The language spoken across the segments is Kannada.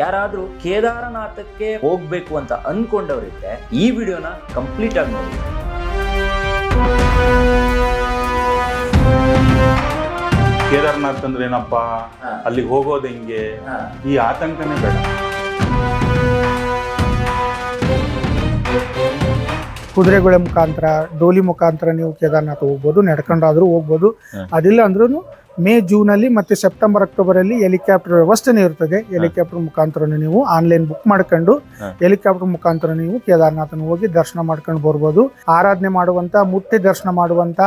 ಯಾರಾದ್ರೂ ಕೇದಾರನಾಥಕ್ಕೆ ಹೋಗ್ಬೇಕು ಅಂತ ಅನ್ಕೊಂಡವರಿದ್ರೆ ಈ ವಿಡಿಯೋನ ಕಂಪ್ಲೀಟ್ ಆಗಿ ನೋಡಿ. ಕೇದಾರನಾಥ್ ಅಂದ್ರೆ ಏನಪ್ಪ. ಅಲ್ಲಿಗೆ ಹೋಗೋದು ಹೆಂಗೆ? ಈ ಆತಂಕನೇ ಬೇಡ. ಕುದುರೆಗಳ ಮುಖಾಂತರ ಡೋಲಿ ಮುಖಾಂತರ ನೀವು ಕೇದಾರನಾಥ ಹೋಗ್ಬೋದು ನಡ್ಕೊಂಡಾದ್ರೂ ಹೋಗ್ಬೋದು. ಅದಿಲ್ಲ ಅಂದ್ರೂ ಮೇ ಜೂನಲ್ಲಿ ಮತ್ತೆ ಸೆಪ್ಟೆಂಬರ್ ಅಕ್ಟೋಬರ್ ಅಲ್ಲಿ ಹೆಲಿಕಾಪ್ಟರ್ ವ್ಯವಸ್ಥೆನೇ ಇರ್ತದೆ. ಹೆಲಿಕಾಪ್ಟರ್ ಮುಖಾಂತರ ನೀವು ಆನ್ಲೈನ್ ಬುಕ್ ಮಾಡ್ಕೊಂಡು. ಹೆಲಿಕಾಪ್ಟರ್ ಮುಖಾಂತರ ನೀವು ಕೇದಾರನಾಥನ ಹೋಗಿ ದರ್ಶನ ಮಾಡ್ಕೊಂಡು ಬರ್ಬೋದು. ಆರಾಧನೆ ಮಾಡುವಂತ ಮುಟ್ಟಿ ದರ್ಶನ ಮಾಡುವಂತ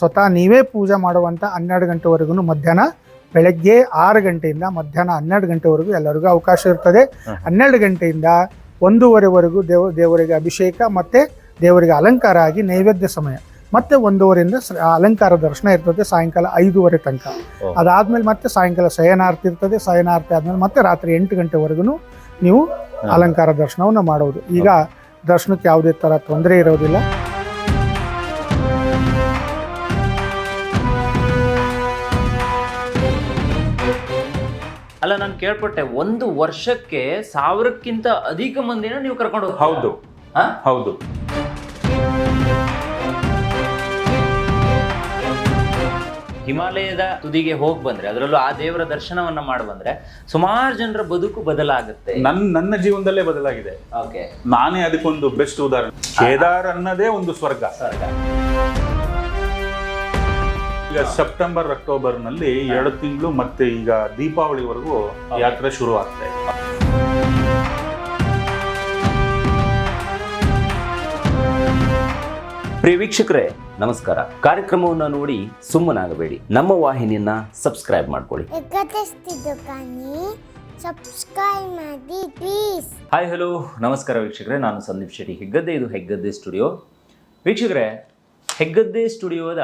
ಸ್ವತಃ ನೀವೇ ಪೂಜೆ ಮಾಡುವಂತ ಹನ್ನೆರಡು ಗಂಟೆವರೆಗೂ ಮಧ್ಯಾಹ್ನ ಬೆಳಗ್ಗೆ ಆರು ಗಂಟೆಯಿಂದ ಮಧ್ಯಾಹ್ನ ಹನ್ನೆರಡು ಗಂಟೆವರೆಗೂ ಎಲ್ಲರಿಗೂ ಅವಕಾಶ ಇರ್ತದೆ. ಹನ್ನೆರಡು ಗಂಟೆಯಿಂದ ಒಂದೂವರೆವರೆಗೂ ದೇವ ದೇವರಿಗೆ ಅಭಿಷೇಕ ಮತ್ತು ದೇವರಿಗೆ ಅಲಂಕಾರ ಆಗಿ ನೈವೇದ್ಯ ಸಮಯ. ಮತ್ತೆ ಒಂದೂವರೆಯಿಂದ ಅಲಂಕಾರ ದರ್ಶನ ಇರ್ತದೆ ಸಾಯಂಕಾಲ ಐದೂವರೆ ತನಕ. ಅದಾದ್ಮೇಲೆ ಮತ್ತೆ ಸಾಯಂಕಾಲ ಶಯನಾರ್ತಿ ಇರ್ತದೆ ಶಯನಾರ್ತಿ ಆದ್ಮೇಲೆ ಮತ್ತೆ ರಾತ್ರಿ ಎಂಟು ಗಂಟೆವರೆಗೂ ನೀವು ಅಲಂಕಾರ ದರ್ಶನವನ್ನು ಮಾಡೋದು ಈಗ ದರ್ಶನಕ್ಕೆ ಯಾವುದೇ ತರ ತೊಂದರೆ ಇರೋದಿಲ್ಲ. ಅಲ್ಲ ನಾನು ಕೇಳ್ಪಟ್ಟೆ ಒಂದು ವರ್ಷಕ್ಕೆ ಸಾವಿರಕ್ಕಿಂತ ಅಧಿಕ ಮಂದಿನ ನೀವು ಕರ್ಕೊಂಡು ಹೋಗ್ತೀರಾ? ಹೌದು. ಹಾ? ಹೌದು. ಹಿಮಾಲಯದ ತುದಿಗೆ ಹೋಗಿ ಬಂದ್ರೆ ಅದರಲ್ಲೂ ಆ ದೇವರ ದರ್ಶನವನ್ನ ಮಾಡಿ ಬಂದ್ರೆ ಸುಮಾರು ಜನರ ಬದುಕು ಬದಲಾಗುತ್ತೆ. ನನ್ನ ನನ್ನ ಜೀವನದಲ್ಲೇ ಬದಲಾಗಿದೆ. ಓಕೆ. ನಾನೇ ಅದಕ್ಕೊಂದು ಬೆಸ್ಟ್ ಉದಾಹರಣೆ. ಕೇದಾರ್ ಅನ್ನೋದೇ ಒಂದು ಸ್ವರ್ಗ. ಈಗ ಸೆಪ್ಟೆಂಬರ್ ಅಕ್ಟೋಬರ್ನಲ್ಲಿ ಎರಡು ತಿಂಗಳು ಮತ್ತೆ ಈಗ ದೀಪಾವಳಿವರೆಗೂ ಯಾತ್ರೆ ಶುರು ಆಗ್ತಾ ಇದೆ. ಪ್ರಿಯ ವೀಕ್ಷಕರೇ ನಮಸ್ಕಾರ. ಕಾರ್ಯಕ್ರಮವನ್ನು ನೋಡಿ ಸುಮ್ಮನಾಗಬೇಡಿ. ನಮ್ಮ ವಾಹಿನಿಯನ್ನ ಸಬ್ಸ್ಕ್ರೈಬ್ ಮಾಡ್ಕೊಳ್ಳಿ. ಸಬ್ಸ್ಕ್ರೈಬ್ ಮಾಡಿ ಪ್ಲೀಸ್ ಹಾಯ್ ಹಲೋ ನಮಸ್ಕಾರ ವೀಕ್ಷಕರೇ ನಾನು ಸಂದೀಪ್ ಶೆಟ್ಟಿ ಹೆಗ್ಗದ್ದೆ ಇದು ಹೆಗ್ಗದ್ದೆ ಸ್ಟುಡಿಯೋ. ವೀಕ್ಷಕರೇ ಹೆಗ್ಗದ್ದೆ ಸ್ಟುಡಿಯೋದ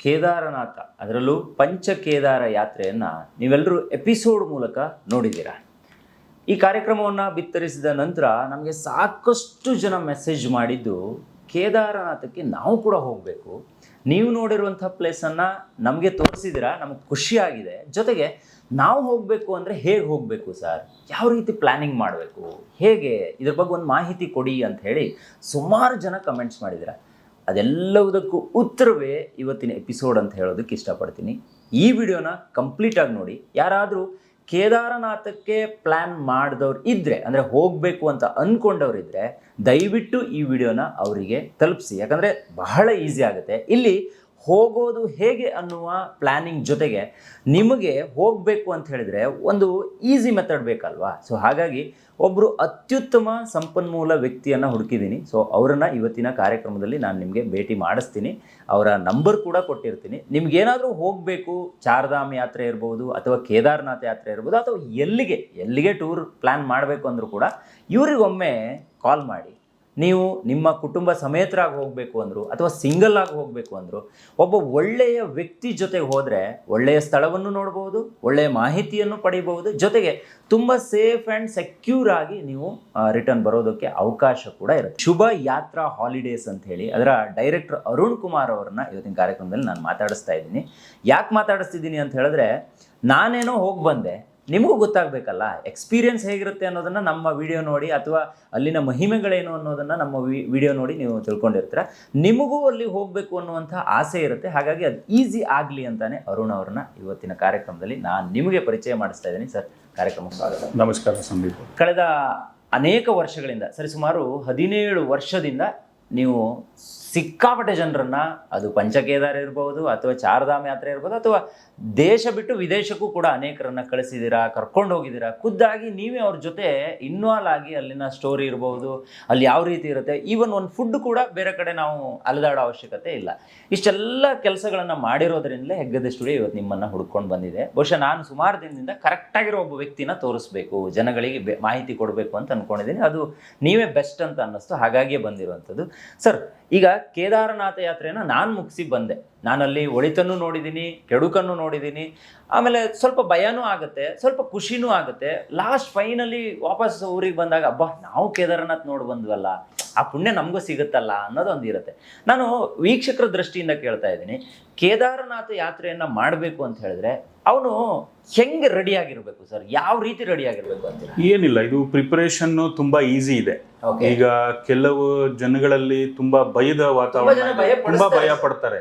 ಕೇದಾರನಾಥ ಅದರಲ್ಲೂ ಪಂಚ ಕೇದಾರ ಯಾತ್ರೆಯನ್ನು ನೀವೆಲ್ಲರೂ ಎಪಿಸೋಡ್ ಮೂಲಕ ನೋಡಿದ್ದೀರಾ? ಈ ಕಾರ್ಯಕ್ರಮವನ್ನು ಬಿತ್ತರಿಸಿದ ನಂತರ ನಮಗೆ ಸಾಕಷ್ಟು ಜನ ಮೆಸೇಜ್ ಮಾಡಿದ್ದು ಕೇದಾರನಾಥಕ್ಕೆ ನಾವು ಕೂಡ ಹೋಗಬೇಕು. ನೀವು ನೋಡಿರುವಂಥ ಪ್ಲೇಸನ್ನು ನಮಗೆ ತೋರಿಸಿದ್ರ ನಮಗೆ ಖುಷಿಯಾಗಿದೆ. ಜೊತೆಗೆ ನಾವು ಹೋಗಬೇಕು ಅಂದರೆ ಹೇಗೆ ಹೋಗಬೇಕು ಸರ್? ಯಾವ ರೀತಿ ಪ್ಲ್ಯಾನಿಂಗ್ ಮಾಡಬೇಕು? ಹೇಗೆ? ಇದ್ರ ಬಗ್ಗೆ ಒಂದು ಮಾಹಿತಿ ಕೊಡಿ ಅಂತ ಹೇಳಿ ಸುಮಾರು ಜನ ಕಮೆಂಟ್ಸ್ ಮಾಡಿದ್ದೀರಾ. ಅದೆಲ್ಲವುದಕ್ಕೂ ಉತ್ತರವೇ ಇವತ್ತಿನ ಎಪಿಸೋಡ್ ಅಂತ ಹೇಳೋದಕ್ಕೆ ಇಷ್ಟಪಡ್ತೀನಿ. ಈ ವಿಡಿಯೋನ ಕಂಪ್ಲೀಟಾಗಿ ನೋಡಿ. ಯಾರಾದರೂ ಕೇದಾರನಾಥಕ್ಕೆ ಪ್ಲ್ಯಾನ್ ಮಾಡಿದವ್ರು ಇದ್ದರೆ ಅಂದರೆ ಹೋಗಬೇಕು ಅಂತ ಅಂದ್ಕೊಂಡವ್ರಿದ್ರೆ ದಯವಿಟ್ಟು ಈ ವಿಡಿಯೋನ ಅವರಿಗೆ ತಲುಪಿಸಿ. ಯಾಕಂದರೆ ಬಹಳ ಈಸಿ ಆಗುತ್ತೆ. ಇಲ್ಲಿ ಹೋಗೋದು ಹೇಗೆ ಅನ್ನುವ ಪ್ಲ್ಯಾನಿಂಗ್ ಜೊತೆಗೆ ನಿಮಗೆ ಹೋಗಬೇಕು ಅಂತ ಹೇಳಿದರೆ ಒಂದು ಈಸಿ ಮೆಥಡ್ ಬೇಕಲ್ವಾ? ಸೊ ಹಾಗಾಗಿ ಒಬ್ಬರು ಅತ್ಯುತ್ತಮ ಸಂಪನ್ಮೂಲ ವ್ಯಕ್ತಿಯನ್ನು ಹುಡುಕಿದ್ದೀನಿ. ಸೊ ಅವರನ್ನು ಇವತ್ತಿನ ಕಾರ್ಯಕ್ರಮದಲ್ಲಿ ನಾನು ನಿಮಗೆ ಭೇಟಿ ಮಾಡಿಸ್ತೀನಿ. ಅವರ ನಂಬರ್ ಕೂಡ ಕೊಟ್ಟಿರ್ತೀನಿ. ನಿಮಗೇನಾದರೂ ಹೋಗಬೇಕು, ಚಾರ್ಧಾಮ್ ಯಾತ್ರೆ ಇರ್ಬೋದು ಅಥವಾ ಕೇದಾರ್ನಾಥ್ ಯಾತ್ರೆ ಇರ್ಬೋದು, ಅಥವಾ ಎಲ್ಲಿಗೆ ಎಲ್ಲಿಗೆ ಟೂರ್ ಪ್ಲ್ಯಾನ್ ಮಾಡಬೇಕು ಅಂದರೂ ಕೂಡ ಇವರಿಗೊಮ್ಮೆ ಕಾಲ್ ಮಾಡಿ. ನೀವು ನಿಮ್ಮ ಕುಟುಂಬ ಸಮೇತರಾಗಿ ಹೋಗಬೇಕು ಅಂದರು ಅಥವಾ ಸಿಂಗಲ್ ಆಗಿ ಹೋಗಬೇಕು ಅಂದರು, ಒಬ್ಬ ಒಳ್ಳೆಯ ವ್ಯಕ್ತಿ ಜೊತೆಗೆ ಹೋದರೆ ಒಳ್ಳೆಯ ಸ್ಥಳವನ್ನು ನೋಡ್ಬೋದು, ಒಳ್ಳೆಯ ಮಾಹಿತಿಯನ್ನು ಪಡೆಯಬಹುದು ಜೊತೆಗೆ ತುಂಬ ಸೇಫ್ ಆ್ಯಂಡ್ ಸೆಕ್ಯೂರ್ ಆಗಿ ನೀವು ರಿಟರ್ನ್ ಬರೋದಕ್ಕೆ ಅವಕಾಶ ಕೂಡ ಇರುತ್ತೆ. ಶುಭ ಯಾತ್ರಾ ಹಾಲಿಡೇಸ್ ಅಂತ ಹೇಳಿ ಅದರ ಡೈರೆಕ್ಟರ್ ಅರುಣ್ ಕುಮಾರ್ ಅವರನ್ನ ಇವತ್ತಿನ ಕಾರ್ಯಕ್ರಮದಲ್ಲಿ ನಾನು ಮಾತಾಡಿಸ್ತಾ ಇದ್ದೀನಿ. ಯಾಕೆ ಮಾತಾಡಿಸ್ತಿದ್ದೀನಿ ಅಂತ ಹೇಳಿದ್ರೆ, ನಾನೇನೋ ಹೋಗಿ ಬಂದೆ ನಿಮಗೂ ಗೊತ್ತಾಗಬೇಕಲ್ಲ? ಎಕ್ಸ್ಪೀರಿಯನ್ಸ್ ಹೇಗಿರುತ್ತೆ ಅನ್ನೋದನ್ನು ನಮ್ಮ ವಿಡಿಯೋ ನೋಡಿ ಅಥವಾ ಅಲ್ಲಿನ ಮಹಿಮೆಗಳೇನು ಅನ್ನೋದನ್ನು ನಮ್ಮ ವಿಡಿಯೋ ನೋಡಿ ನೀವು ತಿಳ್ಕೊಂಡಿರ್ತೀರ. ನಿಮಗೂ ಅಲ್ಲಿ ಹೋಗಬೇಕು ಅನ್ನುವಂಥ ಆಸೆ ಇರುತ್ತೆ. ಹಾಗಾಗಿ ಅದು ಈಸಿ ಆಗಲಿ ಅಂತಾನೆ ಅರುಣ್ ಅವ್ರನ್ನ ಇವತ್ತಿನ ಕಾರ್ಯಕ್ರಮದಲ್ಲಿ ನಾನು ನಿಮಗೆ ಪರಿಚಯ ಮಾಡಿಸ್ತಾ ಇದ್ದೀನಿ. ಸರ್ ಕಾರ್ಯಕ್ರಮಕ್ಕೆ ಸ್ವಾಗತ. ನಮಸ್ಕಾರ ಸಂದೀಪ್. ಕಳೆದ ಅನೇಕ ವರ್ಷಗಳಿಂದ ಸರಿ ಸುಮಾರು ಹದಿನೇಳು ವರ್ಷದಿಂದ ನೀವು ಸಿಕ್ಕಾಪಟ್ಟೆ ಜನರನ್ನ, ಅದು ಪಂಚಕೇದಾರ ಇರ್ಬೋದು ಅಥವಾ ಚಾರಧಾಮ ಯಾತ್ರೆ ಇರ್ಬೋದು ಅಥವಾ ದೇಶ ಬಿಟ್ಟು ವಿದೇಶಕ್ಕೂ ಕೂಡ ಅನೇಕರನ್ನ ಕಳಿಸಿದ್ದೀರಾ, ಕರ್ಕೊಂಡು ಹೋಗಿದ್ದೀರಾ, ಖುದ್ದಾಗಿ ನೀವೇ ಅವ್ರ ಜೊತೆ ಇನ್ವಾಲ್ವ್ ಆಗಿ ಅಲ್ಲಿನ ಸ್ಟೋರಿ ಇರ್ಬೋದು, ಅಲ್ಲಿ ಯಾವ ರೀತಿ ಇರುತ್ತೆ ಈವನ್ ಒಂದು ಫುಡ್ ಕೂಡ ಬೇರೆ ಕಡೆ ನಾವು ಅಲೆದಾಡೋ ಅವಶ್ಯಕತೆ ಇಲ್ಲ. ಇಷ್ಟೆಲ್ಲ ಕೆಲಸಗಳನ್ನ ಮಾಡಿರೋದ್ರಿಂದಲೇ ಹೆಗ್ಗದ ಸ್ಟುಡಿಯೋ ಇವತ್ತು ನಿಮ್ಮನ್ನು ಹುಡ್ಕೊಂಡು ಬಂದಿದೆ. ಬಹುಶಃ ನಾನು ಸುಮಾರು ದಿನದಿಂದ ಕರೆಕ್ಟಾಗಿರೋ ಒಬ್ಬ ವ್ಯಕ್ತಿನ ತೋರಿಸ್ಬೇಕು, ಜನಗಳಿಗೆ ಮಾಹಿತಿ ಕೊಡಬೇಕು ಅಂತ ಅನ್ಕೊಂಡಿದ್ದೀನಿ. ಅದು ನೀವೇ ಬೆಸ್ಟ್ ಅಂತ ಅನ್ನಿಸ್ತು, ಹಾಗಾಗಿಯೇ ಬಂದಿರುವಂಥದ್ದು. ಸರ್ ಈಗ ಕೇದಾರನಾಥ ಯಾತ್ರೆಯನ್ನು ನಾನು ಮುಗಿಸಿ ಬಂದೆ. ನಾನಲ್ಲಿ ಒಳಿತನ್ನು ನೋಡಿದ್ದೀನಿ ಕೆಡುಕನ್ನು ನೋಡಿದ್ದೀನಿ ಆಮೇಲೆ ಸ್ವಲ್ಪ ಭಯನೂ ಆಗುತ್ತೆ ಸ್ವಲ್ಪ ಖುಷಿನೂ ಆಗುತ್ತೆ. ಲಾಸ್ಟ್ ಫೈನಲಿ ವಾಪಸ್ ಊರಿಗೆ ಬಂದಾಗ ಅಬ್ಬಾ ನಾವು ಕೇದಾರನಾಥ್ ನೋಡಿ ಬಂದ್ವಲ್ಲ ಆ ಪುಣ್ಯ ನಮಗೂ ಸಿಗುತ್ತಲ್ಲ ಅನ್ನೋದು ಒಂದಿರುತ್ತೆ ನಾನು ವೀಕ್ಷಕರ ದೃಷ್ಟಿಯಿಂದ ಕೇಳ್ತಾ ಇದ್ದೀನಿ ಕೇದಾರನಾಥ ಯಾತ್ರೆಯನ್ನು ಮಾಡಬೇಕು ಅಂತ ಹೇಳಿದ್ರೆ ಅವನು ಹೆಂಗೆ ರೆಡಿ ಆಗಿರ್ಬೇಕು ಸರ್? ಯಾವ ರೀತಿ ರೆಡಿ ಆಗಿರ್ಬೇಕು ಅಂತೀರಾ? ಏನಿಲ್ಲ ಇದು ಪ್ರಿಪರೇಷನ್ ತುಂಬಾ ಈಸಿ ಇದೆ. ಈಗ ಕೆಲವು ಜನಗಳಲ್ಲಿ ತುಂಬಾ ಭಯದ ವಾತಾವರಣ ಭಯ ತುಂಬಾ. ಭಯ ಪಡ್ತಾರೆ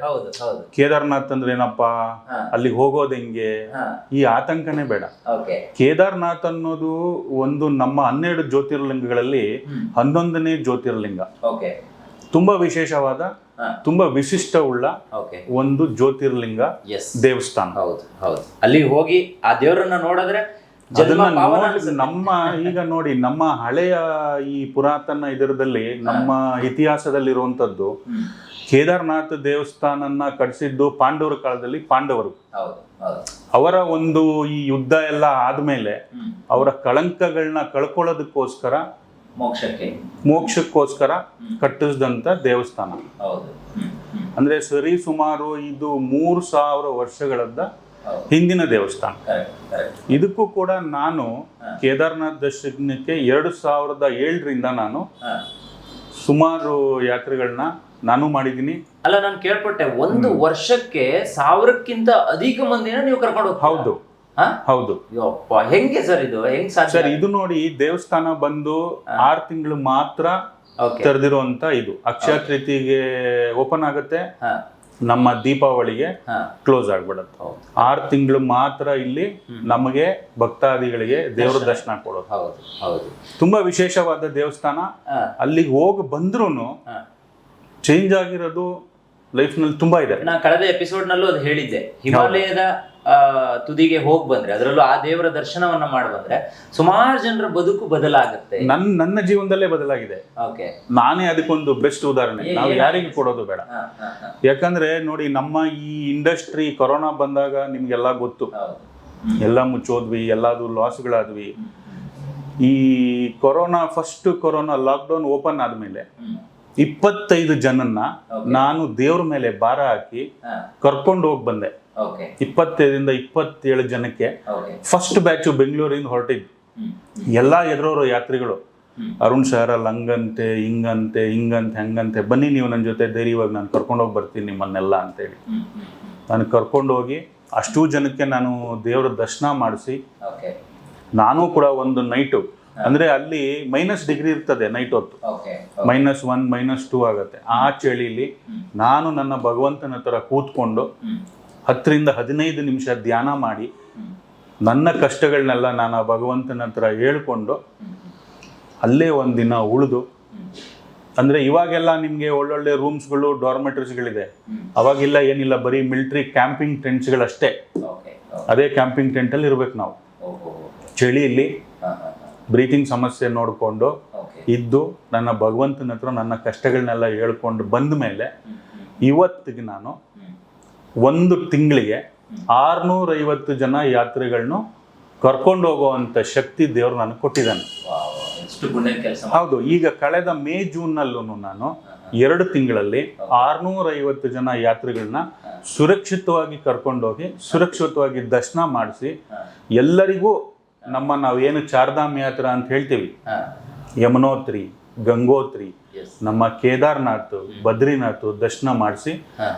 ಕೇದಾರ್ನಾಥ್ ಅಂದ್ರೆ ಏನಪ್ಪಾ? ಅಲ್ಲಿ ಅಲ್ಲಿಗೆ ಹೋಗೋದ್ ಹೆಂಗೆ? ಈ ಆತಂಕನೇ ಬೇಡ. ಕೇದಾರ್ನಾಥ್ ಅನ್ನೋದು ಒಂದು ನಮ್ಮ ಹನ್ನೆರಡು ಜ್ಯೋತಿರ್ಲಿಂಗಗಳಲ್ಲಿ ಹನ್ನೊಂದನೇ ಜ್ಯೋತಿರ್ಲಿಂಗ. ತುಂಬಾ ವಿಶೇಷವಾದ ತುಂಬಾ ವಿಶಿಷ್ಟ ಉಳ್ಳ ಒಂದು ಜ್ಯೋತಿರ್ಲಿಂಗ ದೇವಸ್ಥಾನ. ಹೌದು ಹೌದು. ಅಲ್ಲಿ ಹೋಗಿ ಆ ದೇವರನ್ನ ನೋಡಿದ್ರೆ. ನಮ್ಮ ಈಗ ನೋಡಿ ನಮ್ಮ ಹಳೆಯ ಈ ಪುರಾತನ ಇದರದಲ್ಲಿ ನಮ್ಮ ಇತಿಹಾಸದಲ್ಲಿರುವಂತದ್ದು ಹ್ಮ್. ಕೇದಾರ್ನಾಥ್ ದೇವಸ್ಥಾನನ ಕಟ್ಟಿಸಿದ್ದು ಪಾಂಡವರ ಕಾಲದಲ್ಲಿ ಪಾಂಡವರು. ಅವರ ಒಂದು ಈ ಯುದ್ಧ ಎಲ್ಲ ಆದ್ಮೇಲೆ ಅವರ ಕಳಂಕಗಳನ್ನ ಕಳ್ಕೊಳ್ಳೋದಕ್ಕೋಸ್ಕರ ಮೋಕ್ಷಕ್ಕೆ. ಮೋಕ್ಷಕ್ಕೋಸ್ಕರ ಕಟ್ಟಿಸಿದಂತ ದೇವಸ್ಥಾನ. ಅಂದ್ರೆ ಸರಿ ಸುಮಾರು ಇದು ಮೂರು ಸಾವಿರ ವರ್ಷಗಳದ್ದ ಹಿಂದಿನ ದೇವಸ್ಥಾನ. ಇದಕ್ಕೂ ಕೂಡ ನಾನು ಕೇದಾರನಾಥ ಕೇದಾರ್ನಾಥ್ ದರ್ಶನಕ್ಕೆ ಎರಡು ಸಾವಿರದ ಏಳರಿಂದ ನಾನು ಸುಮಾರು ಯಾತ್ರೆಗಳನ್ನ ನಾನು ಮಾಡಿದ್ದೀನಿ. ಅಲ್ಲ ನಾನು ಕೇಳ್ಪಟ್ಟೆ ಒಂದು ವರ್ಷಕ್ಕೆ ಸಾವಿರಕ್ಕಿಂತ ಅಧಿಕ ಮಂದಿನ ನೀವು ಕರ್ಕೊಂಡು ಹೋಗ್ತೀರಾ? ಹೌದು. ಹಾ? ಹೌದು. ಯಪ್ಪ ಹೆಂಗೆ ಸರ್ ಇದು? ಹೆಂಗ್ ಸಾಧ್ಯ? ಸರ್ ಇದು ನೋಡಿ ದೇವಸ್ಥಾನ ಬಂದು ಆರ್ ತಿಂಗಳು ಮಾತ್ರ ಓಕೆ. ತೆರೆದಿರುವಂತ ಇದು. ಅಕ್ಷಯ ತೃತೀಯಗೆ ಓಪನ್ ಆಗುತ್ತೆ. ಹಾ. ನಮ್ಮ ದೀಪಾವಳಿಗೆ ಹಾ. ಕ್ಲೋಸ್ ಆಗ್ಬಿಡತ್ತೆ. ಹೌದು ಆರು ತಿಂಗಳು ಮಾತ್ರ ಇಲ್ಲಿ ನಮಗೆ ಭಕ್ತಾದಿಗಳಿಗೆ ದೇವರ ದರ್ಶನ. ಕೊಡೋದು. ಹೌದು ಹೌದು. ತುಂಬಾ ವಿಶೇಷವಾದ ದೇವಸ್ಥಾನ. ಹಾ. ಅಲ್ಲಿಗೆ ಹೋಗಿ ಬಂದ್ರೂ ಹಾ. ಚೇಂಜ್ ಆಗಿರೋದು ಲೈಫ್ನಲ್ಲಿ ತುಂಬಾ ಇದೆ. ನಾನು ಕಳೆದ ಎಪಿಸೋಡ್ ನಲ್ಲೂ ಅದು ಹೇಳಿದ್ದೆ. ಹಿಮಾಲಯದ ತುದಿಗೆ ಹೋಗಿ ಬಂದ್ರೆ ಅದರಲ್ಲೂ ಆ ದೇವರ ದರ್ಶನವನ್ನ ಮಾಡಿ ಬಂದ್ರೆ ಸುಮಾರು ಜನರ ಬದುಕು ಬದಲಾಗುತ್ತೆ. ನನ್ನ ನನ್ನ ಜೀವನದಲ್ಲೇ ಬದಲಾಗಿದೆ. ಓಕೆ. ನಾನೇ ಅದಕ್ಕೊಂದು ಬೆಸ್ಟ್ ಉದಾಹರಣೆ. ನಾವು ಯಾರಿಗೂ ಕೊಡೋದು ಬೇಡ. ಯಾಕಂದ್ರೆ ನೋಡಿ ನಮ್ಮ ಈ ಇಂಡಸ್ಟ್ರಿ ಕೊರೋನಾ ಬಂದಾಗ ನಿಮ್ಗೆಲ್ಲ ಗೊತ್ತು. ಎಲ್ಲ ಮುಚ್ಚೋದ್ವಿ ಎಲ್ಲದು ಲಾಸ್ಗಳಾದ್ವಿ ಈ corona first corona lockdown open ಆದ್ಮೇಲೆ ಇಪ್ಪತ್ತೈದು ಜನನ್ನ ನಾನು ದೇವ್ರ ಮೇಲೆ ಭಾರ ಹಾಕಿ ಕರ್ಕೊಂಡು ಹೋಗಿ ಬಂದೆ. ಇಪ್ಪತ್ತೈದರಿಂದ ಇಪ್ಪತ್ತೇಳು ಜನಕ್ಕೆ ಫಸ್ಟ್ ಬ್ಯಾಚು ಬೆಂಗಳೂರಿಂದ ಹೊರಟಿದ್ದು ಎಲ್ಲಾ ಎದುರೋರು ಯಾತ್ರಿಗಳು. ಅರುಣ್ ಶಹರ ಅಲ್ಲಿ ಹಂಗಂತೆ ಹಿಂಗಂತೆ ಹಿಂಗಂತೆ ಹಂಗಂತೆ. ಬನ್ನಿ ನೀವು ನನ್ನ ಜೊತೆ ಧೈರ್ಯವಾಗಿ ನಾನು ಕರ್ಕೊಂಡೋಗಿ ಬರ್ತೀನಿ ನಿಮ್ಮನ್ನೆಲ್ಲ ಅಂತೇಳಿ. ಹೇಳಿ ನಾನು ಕರ್ಕೊಂಡೋಗಿ ಅಷ್ಟು ಜನಕ್ಕೆ ನಾನು ದೇವರ ದರ್ಶನ ಮಾಡಿಸಿ ನಾನು ಕೂಡ ಒಂದು ನೈಟು ಅಂದ್ರೆ ಅಲ್ಲಿ ಮೈನಸ್ ಡಿಗ್ರಿ ಇರ್ತದೆ ನೈಟ್ ಹೊತ್ತು. ಮೈನಸ್ ಒನ್ ಮೈನಸ್ ಟೂ ಆಗುತ್ತೆ. ಆ ಚಳಿಲಿ ನಾನು ನನ್ನ ಭಗವಂತನ ಹತ್ರ ಕೂತ್ಕೊಂಡು ಹತ್ತರಿಂದ ಹದಿನೈದು ನಿಮಿಷ ಧ್ಯಾನ ಮಾಡಿ ನನ್ನ ಕಷ್ಟಗಳನ್ನೆಲ್ಲ ನಾನು ಆ ಭಗವಂತನ ಹತ್ರ ಹೇಳ್ಕೊಂಡು ಅಲ್ಲೇ ಒಂದಿನ ಉಳಿದು ಅಂದ್ರೆ ಇವಾಗೆಲ್ಲ ನಿಮ್ಗೆ ಒಳ್ಳೊಳ್ಳೆ ರೂಮ್ಸ್ಗಳು ಡಾರ್ಮೆಟರೀಸ್ಗಳಿದೆ ಹ್ಮ್. ಅವಾಗಿಲ್ಲ ಏನಿಲ್ಲ ಬರೀ ಮಿಲಿಟರಿ ಕ್ಯಾಂಪಿಂಗ್ ಟೆಂಟ್ಸ್ಗಳಷ್ಟೇ ಅದೇ ಕ್ಯಾಂಪಿಂಗ್ ಟೆಂಟಲ್ಲಿ ಇರ್ಬೇಕು ನಾವು. ಚಳಿಯಲ್ಲಿ ಬ್ರೀತಿಂಗ್ ಸಮಸ್ಯೆ ನೋಡಿಕೊಂಡು ಇದ್ದು ನನ್ನ ಭಗವಂತನ ಹತ್ರ ನನ್ನ ಕಷ್ಟಗಳನ್ನೆಲ್ಲ ಹೇಳ್ಕೊಂಡು ಬಂದ ಮೇಲೆ ಇವತ್ತಿಗೆ ನಾನು ಒಂದು ತಿಂಗಳಿಗೆ ಆರುನೂರೈವತ್ತು ಜನ ಯಾತ್ರೆಗಳನ್ನು ಕರ್ಕೊಂಡು ಹೋಗುವಂಥ ಶಕ್ತಿ ದೇವರು ನನಗೆ ಕೊಟ್ಟಿದ್ದಾನೆ. ಹೌದು ಈಗ ಕಳೆದ ಮೇ ಜೂನ್ನಲ್ಲೂ ನಾನು ಎರಡು ತಿಂಗಳಲ್ಲಿ ಆರ್ನೂರೈವತ್ತು ಜನ ಯಾತ್ರೆಗಳನ್ನ ಸುರಕ್ಷಿತವಾಗಿ ಕರ್ಕೊಂಡೋಗಿ ಸುರಕ್ಷಿತವಾಗಿ ದರ್ಶನ ಮಾಡಿಸಿ ಎಲ್ಲರಿಗೂ ನಮ್ಮ ನಾವೇನು ಚಾರ್ಧಾಮ್ ಯಾತ್ರಾ ಅಂತ ಹೇಳ್ತೀವಿ. ಯಮುನೋತ್ರಿ ಗಂಗೋತ್ರಿ ನಮ್ಮ ಕೇದಾರ್ನಾಥ್ ಬದ್ರಿನಾಥ್ ದರ್ಶನ ಮಾಡಿಸಿ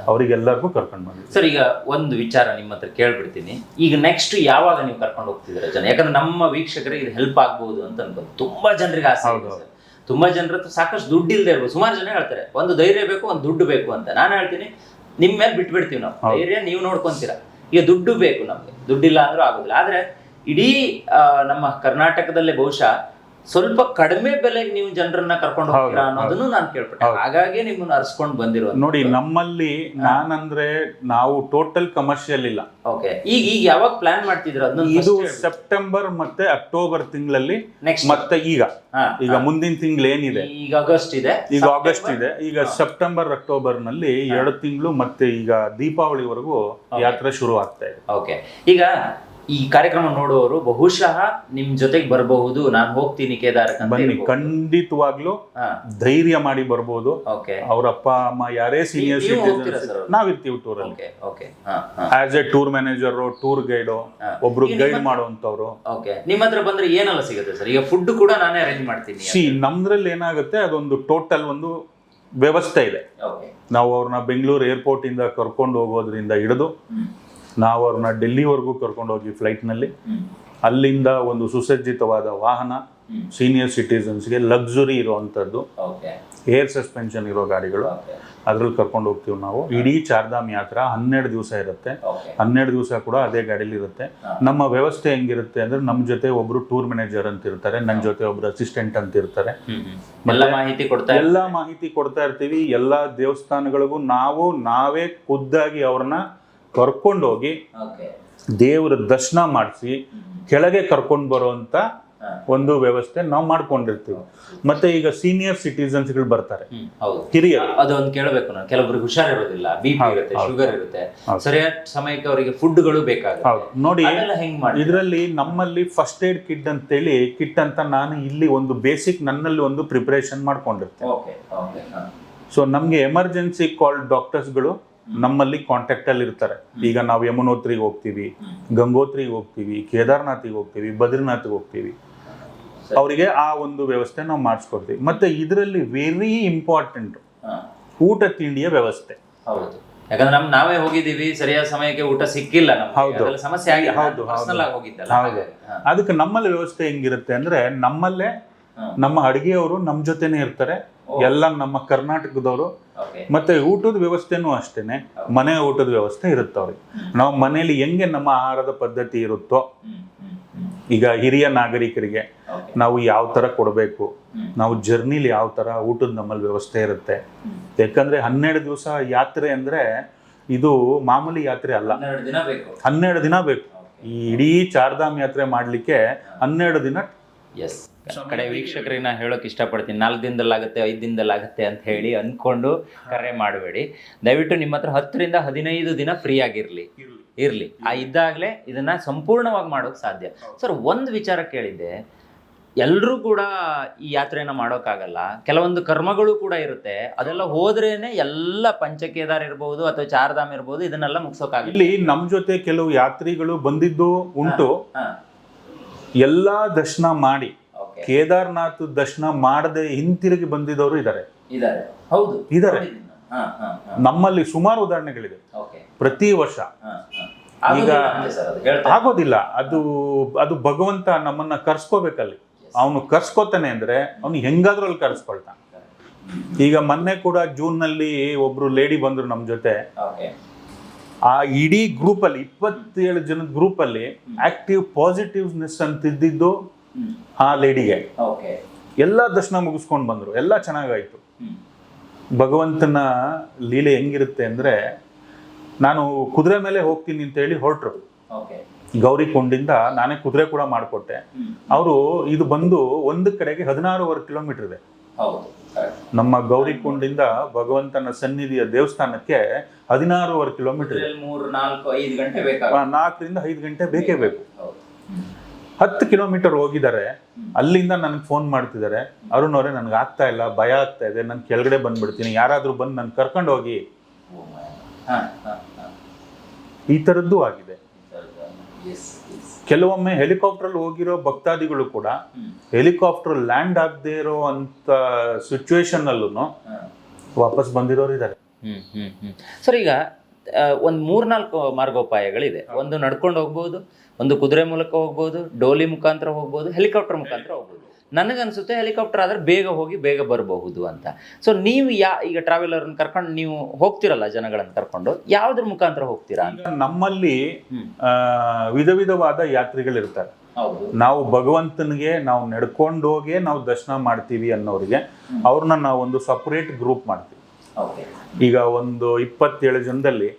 ಅವರಿಗೆಲ್ಲರಿಗೂ ಕರ್ಕೊಂಡು ಬಂದ್ವಿ. ಸರ್ ಈಗ ಒಂದು ವಿಚಾರ ನಿಮ್ಮ ಹತ್ರ ಕೇಳ್ಬಿಡ್ತೀನಿ. ಈಗ ನೆಕ್ಸ್ಟ್ ಯಾವಾಗ ನೀವು ಕರ್ಕೊಂಡು ಹೋಗ್ತಿದ್ದೀರಾ ಜನ? ಯಾಕಂದ್ರೆ ನಮ್ಮ ವೀಕ್ಷಕರಿಗೆ ಇದು ಹೆಲ್ಪ್ ಆಗ್ಬಹುದು ಅಂತ ಅನ್ಕೊಂಡು ತುಂಬಾ ಜನರಿಗೆ ಆಸೆ ಇದೆ ಸರ್. ತುಂಬಾ ಜನರ ಹತ್ರ ಸಾಕಷ್ಟು ದುಡ್ಡು ಇಲ್ಲದೆ ಇರ್ಬೋದು. ಸುಮಾರು ಜನ ಹೇಳ್ತಾರೆ ಒಂದು ಧೈರ್ಯ ಬೇಕು ಒಂದು ದುಡ್ಡು ಬೇಕು ಅಂತ. ನಾನು ಹೇಳ್ತೀನಿ ನಿಮ್ಮ ಮೇಲೆ ಬಿಟ್ಬಿಡ್ತೀವಿ ನಾವು. ಧೈರ್ಯ ನೀವು ನೋಡ್ಕೊಂತೀರಾ. ಈಗ ದುಡ್ಡು ಬೇಕು ನಮ್ಗೆ. ದುಡ್ಡಿಲ್ಲ ಅಂದ್ರೂ ಆಗೋದಿಲ್ಲ. ಆದ್ರೆ ಇಡೀ ನಮ್ಮ ಕರ್ನಾಟಕದಲ್ಲೇ ಬಹುಶಃ ಸ್ವಲ್ಪ ಕಡಿಮೆ ಬೆಲೆಗೆ ನೀವು ಜನರನ್ನ ಕರ್ಕೊಂಡು ಹೋಗ್ತೀರಾ ಅನ್ನೋದನ್ನು ನಾನು ಕೇಳ್ಪಟ್ಟೆ. ಹಾಗಾಗಿ ನಿಮ್ಮನ್ನು ಅರ್ಸ್ಕೊಂಡು ಬಂದಿರೋ ನೋಡಿ ನಮ್ಮಲ್ಲಿ ನಾನಂದ್ರೆ ನಾವು ಟೋಟಲ್ ಕಮರ್ಷಿಯಲ್ ಇಲ್ಲ. ಓಕೆ. ಈಗ ಈಗ ಯಾವಾಗ ಪ್ಲಾನ್ ಮಾಡ್ತಿದ್ರ ಇದು ಸೆಪ್ಟೆಂಬರ್ ಮತ್ತೆ ಅಕ್ಟೋಬರ್ ತಿಂಗಳಲ್ಲಿ ನೆಕ್ಸ್ಟ್ ಮತ್ತೆ ಈಗ. ಈಗ ಮುಂದಿನ ತಿಂಗಳು ಏನಿದೆ? ಈಗ ಆಗಸ್ಟ್ ಇದೆ. ಈಗ ಆಗಸ್ಟ್ ಇದೆ. ಈಗ ಸೆಪ್ಟೆಂಬರ್ ಅಕ್ಟೋಬರ್ನಲ್ಲಿ ಎರಡು ತಿಂಗಳು ಮತ್ತೆ ಈಗ ದೀಪಾವಳಿವರೆಗೂ ಯಾತ್ರೆ ಶುರು ಆಗ್ತಾ ಇದೆ. ಓಕೆ. ಈಗ ಈ ಕಾರ್ಯಕ್ರಮ ನೋಡುವವರು ಬಹುಶಃ ನಿಮ್ ಜೊತೆಗೆ ಬರಬಹುದು ನಾನು ಹೋಗ್ತೀನಿ ಕೇದಾರಕ್ಕೆ ಅಂತ ಬನ್ನಿ. ಖಂಡಿತವಾಗ್ಲೂ ಹಾ. ಧೈರ್ಯ ಮಾಡಿ ಬರ್ಬೋದು. ಓಕೆ. ಅವ್ರ ಅಪ್ಪ ಅಮ್ಮ ಯಾರೇ ಸೀನಿಯರ್ ನೀವು ಹೋಗ್ತೀರಾ ಅವ್ರು? ನಾವಿರ್ತೀವಿ ಟೂರ್ ಅಲ್ಲಿ. Okay okay. ಹಾ ಹಾ. As a tour manager tour guide ಹಾ. ಒಬ್ರು ಈಗ ಗೈಡ್ ನಿಮ್ಮ- ಮಾಡುವಂತವ್ರು ಓಕೆ. ನಿಮ್ಮ ಹತ್ರ ಬಂದ್ರೆ ಏನೆಲ್ಲ ಸಿಗುತ್ತೆ ಸರ್? ಈಗ ಫುಡ್ ಕೂಡ ನಾನೇ ಅರೇಂಜ್ ಮಾಡ್ತೀನಿ ಸಿ ನಮ್ದ್ರಲ್ಲಿ ಏನಾಗುತ್ತೆ ಅದೊಂದು ಟೋಟಲ್ ಒಂದು ವ್ಯವಸ್ಥೆ ಇದೆ. ಓಕೆ. ನಾವು ಅವ್ರನ್ನ ಬೆಂಗಳೂರು ಏರ್ಪೋರ್ಟ್ ಇಂದ ಕರ್ಕೊಂಡು ಹೋಗೋದ್ರಿಂದ ಹಿಡಿದು ನಾವು ಅವ್ರನ್ನ ಡೆಲ್ಲಿವರೆಗೂ ಕರ್ಕೊಂಡೋಗಿ ಫ್ಲೈಟ್ನಲ್ಲಿ. ಅಲ್ಲಿಂದ ಒಂದು ಸುಸಜ್ಜಿತವಾದ ವಾಹನ. ಸೀನಿಯರ್ ಸಿಟಿಸನ್ಸ್ಗೆ ಲಕ್ಸುರಿ ಇರುವಂಥದ್ದು. ಏರ್ ಸಸ್ಪೆನ್ಷನ್ ಇರೋ ಗಾಡಿಗಳು. ಅದ್ರಲ್ಲಿ ಕರ್ಕೊಂಡು ಹೋಗ್ತೀವಿ ನಾವು. ಇಡೀ ಚಾರ್ಧಾಮ್ ಯಾತ್ರ ಹನ್ನೆರಡು ದಿವಸ ಇರುತ್ತೆ. ಹನ್ನೆರಡು ದಿವಸ ಕೂಡ ಅದೇ ಗಾಡೀಲಿ ಇರುತ್ತೆ. ನಮ್ಮ ವ್ಯವಸ್ಥೆ ಹೆಂಗಿರುತ್ತೆ ಅಂದ್ರೆ ನಮ್ಮ ಜೊತೆ ಒಬ್ರು ಟೂರ್ ಮ್ಯಾನೇಜರ್ ಅಂತ ಇರ್ತಾರೆ ನನ್ನ ಜೊತೆ ಒಬ್ರು ಅಸಿಸ್ಟೆಂಟ್ ಅಂತ ಇರ್ತಾರೆ. ಎಲ್ಲ ಮಾಹಿತಿ ಕೊಡ್ತಾ ಎಲ್ಲ ಮಾಹಿತಿ ಕೊಡ್ತಾ ಇರ್ತೀವಿ. ಎಲ್ಲ ದೇವಸ್ಥಾನಗಳಿಗೂ ನಾವು ನಾವೇ ಖುದ್ದಾಗಿ ಅವ್ರನ್ನ ಕರ್ಕೊಂಡೋಗಿ ಹೋಗಿ ದೇವರ ದರ್ಶನ ಮಾಡಿಸಿ ಕೆಳಗೆ ಕರ್ಕೊಂಡು ಬರುವಂತ ಒಂದು ವ್ಯವಸ್ಥೆ ನಾವು ಮಾಡ್ಕೊಂಡಿರ್ತೀವಿ. ಮತ್ತೆ ಈಗ ಸೀನಿಯರ್ ಸಿಟಿಸನ್ಸ್ಗಳು ಬರ್ತಾರೆ. ಹ್ಮ್. ಹೌದು. ಹಿರಿಯರು. ಅದೊಂದು ಕೇಳಬೇಕು ನಾನು. ಕೆಲವೊಬ್ಬರಿಗೆ ಹುಷಾರಿರೋದಿಲ್ಲ. ಇರೋದಿಲ್ಲ ಪಿ ಇರುತ್ತೆ ಶುಗರ್ ಇರುತ್ತೆ. ಸರಿಯಾದ ಸಮಯಕ್ಕೆ ಅವರಿಗೆ ಫುಡ್ಗಳು ಬೇಕಾಗುತ್ತೆ. ನೋಡಿ ಇದರಲ್ಲಿ ನಮ್ಮಲ್ಲಿ ಫಸ್ಟ್ ಏಡ್ ಕಿಟ್ ಅಂತೇಳಿ ಕಿಟ್ ಅಂತ ನಾನು ಇಲ್ಲಿ ಒಂದು ಬೇಸಿಕ್ ನನ್ನಲ್ಲಿ ಒಂದು ಪ್ರಿಪರೇಷನ್ ಮಾಡ್ಕೊಂಡಿರ್ತೇನೆ. ಸೊ ನಮಗೆ ಎಮರ್ಜೆನ್ಸಿ ಕಾಲ್ ಡಾಕ್ಟರ್ಸ್ಗಳು ನಮ್ಮಲ್ಲಿ ಕಾಂಟ್ಯಾಕ್ಟಲ್ಲಿ ಇರ್ತಾರೆ. ಈಗ ನಾವು ಯಮುನೋತ್ರಿಗೆ ಹೋಗ್ತೀವಿ ಗಂಗೋತ್ರಿಗೆ ಹೋಗ್ತೀವಿ ಕೇದಾರ್ನಾಥಿಗೆ ಹೋಗ್ತೀವಿ ಬದ್ರಿನಾಥಿಗೆ ಹೋಗ್ತೀವಿ. ಅವರಿಗೆ ಆ ಒಂದು ವ್ಯವಸ್ಥೆ ನಾವು ಮಾಡಿಸ್ಕೊಡ್ತೀವಿ. ಮತ್ತೆ ಇದರಲ್ಲಿ ವೆರಿ ಇಂಪಾರ್ಟೆಂಟ್ ಊಟ ತಿಂಡಿಯ ವ್ಯವಸ್ಥೆ. ಹೌದು. ಯಾಕಂದ್ರೆ ನಮ್ ನಾವೇ ಹೋಗಿದ್ದೀವಿ ಸರಿಯಾದ ಸಮಯಕ್ಕೆ ಊಟ ಸಿಕ್ಕಿಲ್ಲ ಹೌದು. ಸಮಸ್ಯೆ ಆಗಿ ಹೌದು, ಹೌದು. ಅದಕ್ಕೆ ನಮ್ಮಲ್ಲಿ ವ್ಯವಸ್ಥೆ ಹೆಂಗಿರುತ್ತೆ ಅಂದ್ರೆ ನಮ್ಮಲ್ಲೇ. ನಮ್ಮ ಅಡಿಗೆಯವರು ನಮ್ಮ ಜೊತೆನೆ ಇರ್ತಾರೆ. ಎಲ್ಲ ನಮ್ಮ ಕರ್ನಾಟಕದವರು. ಮತ್ತೆ ಊಟದ ವ್ಯವಸ್ಥೆನೂ ಅಷ್ಟೇನೆ. ಮನೆ ಊಟದ ವ್ಯವಸ್ಥೆ ಇರುತ್ತೆ ಅವ್ರಿಗೆ ನಾವು ಮನೆಯಲ್ಲಿ ಹೆಂಗೆ ನಮ್ಮ ಆಹಾರದ ಪದ್ಧತಿ ಇರುತ್ತೋ ಈಗ ಹಿರಿಯ ನಾಗರಿಕರಿಗೆ ನಾವು ಯಾವ ತರ ಕೊಡಬೇಕು? ನಾವು ಜರ್ನಿಲಿ ಯಾವ ತರ ಊಟದ ನಮ್ಮಲ್ಲಿ ವ್ಯವಸ್ಥೆ ಇರುತ್ತೆ? ಯಾಕಂದ್ರೆ ಹನ್ನೆರಡು ದಿವಸ ಯಾತ್ರೆ ಅಂದ್ರೆ ಇದು ಮಾಮೂಲಿ ಯಾತ್ರೆ ಅಲ್ಲ. ಹನ್ನೆರಡು ದಿನ ಬೇಕು. ಹನ್ನೆರಡು ದಿನ ಬೇಕು. ಈ ಇಡೀ ಚಾರ್ಧಾಮ್ ಯಾತ್ರೆ ಮಾಡ್ಲಿಕ್ಕೆ ಹನ್ನೆರಡು ದಿನ ಎಸ್ ಕಡೆ ವೀಕ್ಷಕರಿಗೆ ನಾನು ಹೇಳೋಕೆ ಇಷ್ಟಪಡ್ತೀನಿ. ನಾಲ್ಕು ದಿನದಲ್ಲಾಗುತ್ತೆ ಐದು ದಿನದಲ್ಲಾಗುತ್ತೆ ಅಂತ ಹೇಳಿ ಅಂದ್ಕೊಂಡು ಕರೆ ಮಾಡಬೇಡಿ. ದಯವಿಟ್ಟು ನಿಮ್ಮ ಹತ್ರ ಹತ್ತರಿಂದ ಹದಿನೈದು ದಿನ ಫ್ರೀ ಆಗಿರಲಿ. ಇರಲಿ. ಆ ಇದ್ದಾಗಲೇ ಇದನ್ನ ಸಂಪೂರ್ಣವಾಗಿ ಮಾಡೋಕೆ ಸಾಧ್ಯ. ಸರ್ ಒಂದು ವಿಚಾರ ಕೇಳಿದ್ದೆ. ಎಲ್ಲರೂ ಕೂಡ ಈ ಯಾತ್ರೆನ ಮಾಡೋಕ್ಕಾಗಲ್ಲ. ಕೆಲವೊಂದು ಕರ್ಮಗಳು ಕೂಡ ಇರುತ್ತೆ. ಅದೆಲ್ಲ ಹೋದ್ರೇನೆ ಎಲ್ಲ ಪಂಚಕೇದಾರ್ ಇರ್ಬೋದು ಅಥವಾ ಚಾರ್ಧಾಮ್ ಇರ್ಬೋದು ಇದನ್ನೆಲ್ಲ ಮುಗಿಸೋಕ್ಕಾಗಲ್ಲ. ಇಲ್ಲಿ ನಮ್ಮ ಜೊತೆ ಕೆಲವು ಯಾತ್ರಿಗಳು ಬಂದಿದ್ದು ಉಂಟು. ಎಲ್ಲಾ ದರ್ಶನ ಮಾಡಿ ಕೇದಾರ್ನಾಥ್ ದರ್ಶನ ಮಾಡದೆ ಹಿಂತಿರುಗಿ ಬಂದಿದ್ದವರು ಇದ್ದಾರೆ ಇದಾರೆ. ಹೌದು. ಇದ್ದಾರೆ ನಮ್ಮಲ್ಲಿ ಸುಮಾರು ಉದಾಹರಣೆಗಳಿದೆ. ಪ್ರತಿ ವರ್ಷ. ಹಾ ಆಗೋದಿಲ್ಲ ಅದು ಅದು ಭಗವಂತ ನಮ್ಮನ್ನ ಕರ್ಸ್ಕೋಬೇಕಲ್ಲಿ. ಅವನು ಕರ್ಸ್ಕೋತಾನೆ ಅಂದ್ರೆ ಅವನು ಹೆಂಗಾದ್ರೂ ಅಲ್ಲಿ ಕರ್ಸ್ಕೊಳ್ತಾನೆ ಈಗ ಮೊನ್ನೆ ಕೂಡ ಜೂನ್ನಲ್ಲಿ ಒಬ್ರು ಲೇಡಿ ಬಂದ್ರು ನಮ್ ಜೊತೆ. ಆ ಇಡೀ ಗ್ರೂಪ್ ಅಲ್ಲಿ ಇಪ್ಪತ್ತೇಳು ಜನದ ಗ್ರೂಪ್ ಅಲ್ಲಿ ಆಕ್ಟಿವ್ ಪಾಸಿಟಿವ್ನೆಸ್ ಅಂತ ಇದ್ದಿದ್ದು ಆ ಲೇಡಿಗೆ ಎಲ್ಲ ದರ್ಶನ ಮುಗಿಸ್ಕೊಂಡು ಬಂದ್ರು. ಎಲ್ಲ ಚೆನ್ನಾಗಾಯ್ತು. ಭಗವಂತನ ಲೀಲೆ ಹೆಂಗಿರುತ್ತೆ ಅಂದ್ರೆ ನಾನು ಕುದುರೆ ಮೇಲೆ ಹೋಗ್ತೀನಿ ಅಂತ ಹೇಳಿ ಹೊರಟ್ರು. ಗೌರಿ ಕೊಂಡಿಂದ ನಾನೇ ಕುದುರೆ ಕೂಡ ಮಾಡಿಕೊಟ್ಟೆ. ಅವರು ಇದು ಬಂದು ಒಂದು ಕಡೆಗೆ ಹದಿನಾರೂವರೆ ಕಿಲೋಮೀಟರ್ ಇದೆ. ನಮ್ಮ ಗೌರಿಕೊಂಡಿಂದ ಭಗವಂತನ ಸನ್ನಿಧಿಯ ದೇವಸ್ಥಾನಕ್ಕೆ ಹದಿನಾರೂವರೆ ಕಿಲೋಮೀಟರ್ ಮೂರು ನಾಲ್ಕು ಐದು ಗಂಟೆ ನಾಲ್ಕರಿಂದ ಐದು ಗಂಟೆ ಬೇಕೇ ಬೇಕು. ಹತ್ತು ಕಿಲೋಮೀಟರ್ ಹೋಗಿದ್ದಾರೆ. ಅಲ್ಲಿಂದ ನನಗೆ ಫೋನ್ ಮಾಡ್ತಿದ್ದಾರೆ. ಅರುಣ್ ಅವರೇ ನನಗೆ ಆಗ್ತಾ ಇಲ್ಲ ಭಯ ಆಗ್ತಾ ಇದೆ ನಾನು ಕೆಳಗಡೆ ಬಂದ್ಬಿಡ್ತೀನಿ. ಯಾರಾದರೂ ಬಂದು ನಾನು ಕರ್ಕೊಂಡು ಹೋಗಿ. ಈ ಥರದ್ದು ಆಗಿದೆ. ಕೆಲವೊಮ್ಮೆ ಹೆಲಿಕಾಪ್ಟರ್ ಹೋಗಿರೋ ಭಕ್ತಾದಿಗಳು ಕೂಡ ಹೆಲಿಕಾಪ್ಟರ್ ಲ್ಯಾಂಡ್ ಆಗದೆ ಇರೋ ಅಂತ ಸಿಚುವೇಶನ್ ಅಲ್ಲೂ ವಾಪಸ್ ಬಂದಿರೋರು ಇದ್ದಾರೆ. ಹ್ಮ್ ಹ್ಮ್ ಹ್ಮ್. ಸರ್ ಈಗ ಒಂದು ಒಂದ್ ಮೂರ್ನಾಲ್ಕು ಮಾರ್ಗೋಪಾಯಗಳಿದೆ. ಒಂದು ನಡ್ಕೊಂಡು ಹೋಗ್ಬೋದು ಒಂದು ಕುದುರೆ ಮೂಲಕ ಹೋಗ್ಬೋದು ಡೋಲಿ ಮುಖಾಂತರ ಹೋಗ್ಬೋದು ಹೆಲಿಕಾಪ್ಟರ್ ಮುಖಾಂತರ ಹೋಗ್ಬೋದು. ನನಗನ್ಸುತ್ತೆ ಹೆಲಿಕಾಪ್ಟರ್ ಆದರೆ ಬೇಗ ಹೋಗಿ ಬೇಗ ಬರಬಹುದು ಅಂತ. ಸೊ ನೀವು ಯಾ ಈಗ ಟ್ರಾವೆಲರ್ನ ಕರ್ಕೊಂಡು ನೀವು ಹೋಗ್ತಿರಲ್ಲ ಜನಗಳನ್ನು ಕರ್ಕೊಂಡು ಯಾವುದ್ರ ಮುಖಾಂತರ ಹೋಗ್ತೀರಾ ಅಂತ? ನಮ್ಮಲ್ಲಿ ವಿಧ ವಿಧವಾದ ಯಾತ್ರಿಗಳಿರ್ತಾರೆ. ನಾವು ಭಗವಂತನಿಗೆ ನಾವು ನಡ್ಕೊಂಡು ಹೋಗಿ ನಾವು ದರ್ಶನ ಮಾಡ್ತೀವಿ ಅನ್ನೋರಿಗೆ ಅವ್ರನ್ನ ನಾವು ಒಂದು ಸಪ್ರೇಟ್ ಗ್ರೂಪ್ ಮಾಡ್ತೀವಿ. ಈಗ ಒಂದು ಇಪ್ಪತ್ತೇಳು ಜನದಲ್ಲಿ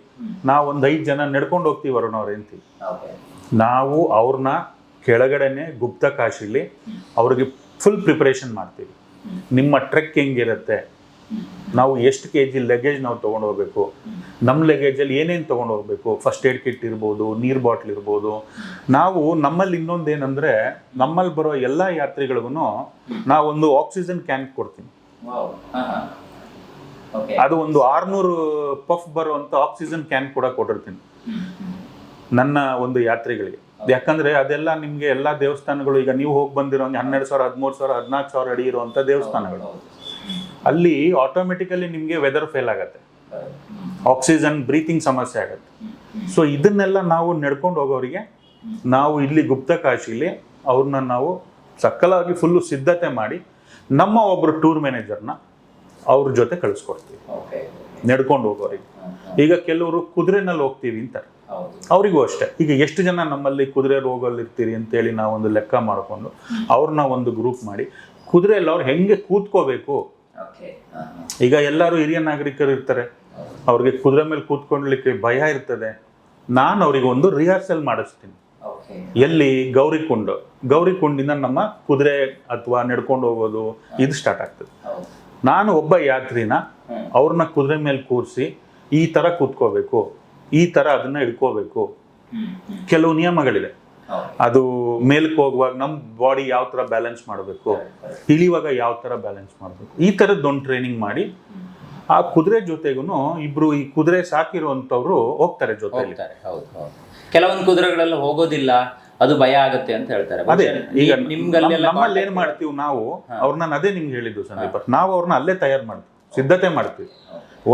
ನಾವು ಒಂದು ಐದು ಜನ ನಡ್ಕೊಂಡು ಹೋಗ್ತೀವಿ ಅರುಣ್ ಅವ್ರೆ ನಾವು ಅವ್ರನ್ನ ಕೆಳಗಡೆನೆ ಗುಪ್ತ ಕಾಶಿಲಿ ಅವ್ರಿಗೆ ಫುಲ್ ಪ್ರಿಪರೇಷನ್ ಮಾಡ್ತೀವಿ. ನಿಮ್ಮ ಟ್ರೆಕ್ ಹೆಂಗಿರುತ್ತೆ? ನಾವು ಎಷ್ಟು ಕೆ ಜಿ ಲಗೇಜ್ ನಾವು ತೊಗೊಂಡು ಹೋಗ್ಬೇಕು? ನಮ್ಮ ಲಗೇಜಲ್ಲಿ ಏನೇನು ತೊಗೊಂಡು ಹೋಗ್ಬೇಕು? ಫಸ್ಟ್ ಏಡ್ ಕಿಟ್ ಇರ್ಬೋದು ನೀರು ಬಾಟ್ಲ್ ಇರ್ಬೋದು. ನಾವು ನಮ್ಮಲ್ಲಿ ಇನ್ನೊಂದು ಏನಂದರೆ ನಮ್ಮಲ್ಲಿ ಬರೋ ಎಲ್ಲ ಯಾತ್ರಿಗಳಿಗೂ ನಾವೊಂದು ಆಕ್ಸಿಜನ್ ಕ್ಯಾನ್ ಕೊಡ್ತೀನಿ ಅದು ಒಂದು ಆರ್ನೂರು ಪಫ್ ಬರುವಂಥ ಆಕ್ಸಿಜನ್ ಕ್ಯಾನ್ ಕೂಡ ಕೊಟ್ಟಿರ್ತೀನಿ. ನನ್ನ ಒಂದು ಯಾತ್ರೆಗಳಿಗೆ. ಯಾಕಂದ್ರೆ ಅದೆಲ್ಲ ನಿಮ್ಗೆ ಎಲ್ಲಾ ದೇವಸ್ಥಾನಗಳು ಈಗ ನೀವು ಹೋಗಿ ಬಂದಿರೋ ಹನ್ನೆರಡು ಸಾವಿರ ಹದಿಮೂರು ಸಾವಿರ ಹದಿನಾಲ್ಕು ಸಾವಿರ ಅಡಿ ಇರುವಂತ ದೇವಸ್ಥಾನಗಳು. ಅಲ್ಲಿ ಆಟೋಮೆಟಿಕಲಿ ನಿಮ್ಗೆ ವೆದರ್ ಫೇಲ್ ಆಗತ್ತೆ. ಆಕ್ಸಿಜನ್ ಬ್ರೀತಿಂಗ್ ಸಮಸ್ಯೆ ಆಗತ್ತೆ. ಸೊ ಇದನ್ನೆಲ್ಲ ನಾವು ನಡ್ಕೊಂಡು ಹೋಗೋರಿಗೆ ನಾವು ಇಲ್ಲಿ ಗುಪ್ತಕಾಶಿಲಿ ಅವ್ರನ್ನ ನಾವು ಸಕ್ಕಲಾಗಿ ಫುಲ್ಲು ಸಿದ್ಧತೆ ಮಾಡಿ ನಮ್ಮ ಒಬ್ಬರು ಟೂರ್ ಮ್ಯಾನೇಜರ್ನ ಅವ್ರ ಜೊತೆ ಕಳಿಸ್ಕೊಡ್ತೀವಿ. ನಡ್ಕೊಂಡು ಹೋಗೋರಿಗೆ. ಈಗ ಕೆಲವರು ಕುದುರೆನಲ್ಲಿ ಹೋಗ್ತೀವಿ ಅಂತಾರೆ. ಅವರಿಗೂ ಅಷ್ಟೇ. ಈಗ ಎಷ್ಟು ಜನ ನಮ್ಮಲ್ಲಿ ಕುದುರೆ ರೋಗಲ್ಲಿ ಇರ್ತೀರಿ ಅಂತೇಳಿ ನಾವೊಂದು ಲೆಕ್ಕ ಮಾಡಿಕೊಂಡು ಅವ್ರನ್ನ ಒಂದು ಗ್ರೂಪ್ ಮಾಡಿ ಕುದುರೆಯಲ್ಲಿ ಅವ್ರು ಹೆಂಗೆ ಕೂತ್ಕೋಬೇಕು? ಈಗ ಎಲ್ಲರೂ ಹಿರಿಯ ನಾಗರಿಕರು ಇರ್ತಾರೆ. ಅವ್ರಿಗೆ ಕುದುರೆ ಮೇಲೆ ಕೂತ್ಕೊಳ್ಳಲಿಕ್ಕೆ ಭಯ ಇರ್ತದೆ. ನಾನು ಅವರಿಗೆ ಒಂದು ರಿಹರ್ಸಲ್ ಮಾಡಿಸ್ತೀನಿ. ಎಲ್ಲಿ? ಗೌರಿಕುಂಡ್ ಗೌರಿಕುಂಡಿಂದ ನಮ್ಮ ಕುದುರೆ ಅಥವಾ ನಡ್ಕೊಂಡು ಹೋಗೋದು ಇದು ಸ್ಟಾರ್ಟ್ ಆಗ್ತದೆ. ನಾನು ಒಬ್ಬ ಯಾತ್ರಿನ. ಅವ್ರನ್ನ ಕುದುರೆ ಮೇಲೆ ಕೂರಿಸಿ ಈ ತರ ಕೂತ್ಕೋಬೇಕು. ಈ ತರ ಅದನ್ನ ಹಿಡ್ಕೋಬೇಕು. ಹ್ಮ್ ಕೆಲವು ನಿಯಮಗಳಿದೆ ಅದು ಮೇಲಕ್ಕೆ ಹೋಗುವಾಗ ನಮ್ಮ ಬಾಡಿ ಯಾವ ತರ ಬ್ಯಾಲೆನ್ಸ್ ಮಾಡಬೇಕು? ಇಳಿಯುವಾಗ ಯಾವ ತರ ಬ್ಯಾಲೆನ್ಸ್ ಮಾಡಬೇಕು? ಈ ಥರದ್ದೊಂದು ಟ್ರೈನಿಂಗ್ ಮಾಡಿ ಆ ಕುದುರೆ ಜೊತೆಗೂ ಇಬ್ರು ಈ ಕುದುರೆ ಸಾಕಿರುವಂತವ್ರು ಹೋಗ್ತಾರೆ ಜೊತೆ ಕೆಲವೊಂದು ಕುದುರೆಗಳೆಲ್ಲ ಹೋಗೋದಿಲ್ಲ ಅದು ಭಯ ಆಗುತ್ತೆ ಅಂತ ಹೇಳ್ತಾರೆ. ಅದೇ ಈಗ ನಮ್ಮಲ್ಲಿ ಏನ್ ಮಾಡ್ತೀವಿ ನಾವು ಅವ್ರನ್ನ ಅದೇ ನಿಮ್ಗೆ ಹೇಳಿದ್ದು ಸಂದೀಪ ನಾವು ಅವ್ರನ್ನ ಅಲ್ಲೇ ತಯಾರು ಮಾಡ್ತೀವಿ ಸಿದ್ಧತೆ ಮಾಡ್ತೀವಿ.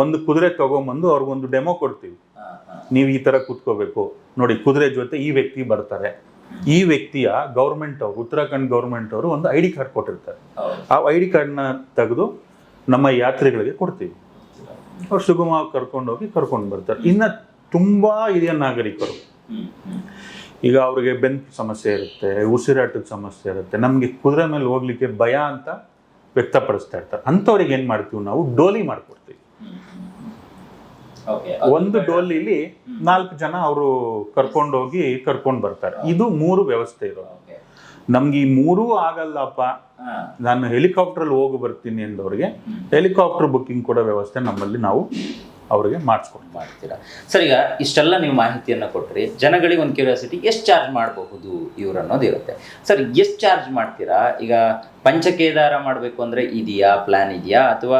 ಒಂದು ಕುದುರೆ ತಗೊಂಬಂದು ಅವ್ರಿಗೊಂದು ಡೆಮೋ ಕೊಡ್ತೀವಿ. ನೀವು ಈ ತರ ಕೂತ್ಕೋಬೇಕು. ನೋಡಿ, ಕುದುರೆ ಜೊತೆ ಈ ವ್ಯಕ್ತಿ ಬರ್ತಾರೆ. ಈ ವ್ಯಕ್ತಿಯ ಗೌರ್ಮೆಂಟ್ ಅವರು, ಉತ್ತರಾಖಂಡ್ ಗೌರ್ಮೆಂಟ್ ಅವರು ಒಂದು ಐ ಡಿ ಕಾರ್ಡ್ ಕೊಟ್ಟಿರ್ತಾರೆ. ಆ ಐ ಡಿ ಕಾರ್ಡ್ನ ತೆಗೆದು ನಮ್ಮ ಯಾತ್ರಿಗಳಿಗೆ ಕೊಡ್ತೀವಿ. ಅವ್ರು ಸುಗಮವಾಗಿ ಕರ್ಕೊಂಡು ಹೋಗಿ ಕರ್ಕೊಂಡು ಬರ್ತಾರೆ. ಇನ್ನು ತುಂಬಾ ಹಿರಿಯ ನಾಗರಿಕರು. ಈಗ ಅವ್ರಿಗೆ ಬೆನ್ ಸಮಸ್ಯೆ ಇರುತ್ತೆ, ಉಸಿರಾಟದ ಸಮಸ್ಯೆ ಇರುತ್ತೆ. ನಮಗೆ ಕುದುರೆ ಮೇಲೆ ಹೋಗ್ಲಿಕ್ಕೆ ಭಯ ಅಂತ ವ್ಯಕ್ತಪಡಿಸ್ತಾ ಇರ್ತಾರೆ. ಅಂಥವ್ರಿಗೆ ಏನು ಮಾಡ್ತೀವಿ ನಾವು? ಡೋಲಿ ಮಾಡ್ಕೊಡ್ತೀವಿ. ಒಂದು ಡೋಲಿಲಿ ನಾಲ್ಕು ಜನ ಅವರು ಕರ್ಕೊಂಡು ಹೋಗಿ ಕರ್ಕೊಂಡು ಬರ್ತಾರೆ. ಇದು ಮೂರು ವ್ಯವಸ್ಥೆ ಇರೋದು. ನಮ್ಗೆ ಈ ಮೂರೂ ಆಗಲ್ಲಪ್ಪ. ನಾನು ನಾನು ಹೆಲಿಕಾಪ್ಟ್ರಲ್ಲಿ ಹೋಗಿ ಬರ್ತೀನಿ ಅಂದವ್ರಿಗೆ ಹೆಲಿಕಾಪ್ಟರ್ ಬುಕ್ಕಿಂಗ್ ಕೂಡ ವ್ಯವಸ್ಥೆ ನಮ್ಮಲ್ಲಿ ನಾವು ಅವರಿಗೆ ಮಾಡಿಸ್ಕೊಂಡು ಮಾಡ್ತೀರಾ? ಸರ್ ಈಗ ಇಷ್ಟೆಲ್ಲ ನೀವು ಮಾಹಿತಿಯನ್ನು ಕೊಟ್ಟರೆ ಜನಗಳಿಗೆ ಒಂದು ಕ್ಯೂರಿಯಾಸಿಟಿ ಎಷ್ಟು ಚಾರ್ಜ್ ಮಾಡಬಹುದು ಇವ್ರು ಅನ್ನೋದು ಇರುತ್ತೆ. ಸರ್ ಎಷ್ಟು ಚಾರ್ಜ್ ಮಾಡ್ತೀರಾ? ಈಗ ಪಂಚಕೇದಾರ ಮಾಡಬೇಕು ಅಂದರೆ ಇದೆಯಾ? ಪ್ಲಾನ್ ಇದೆಯಾ? ಅಥವಾ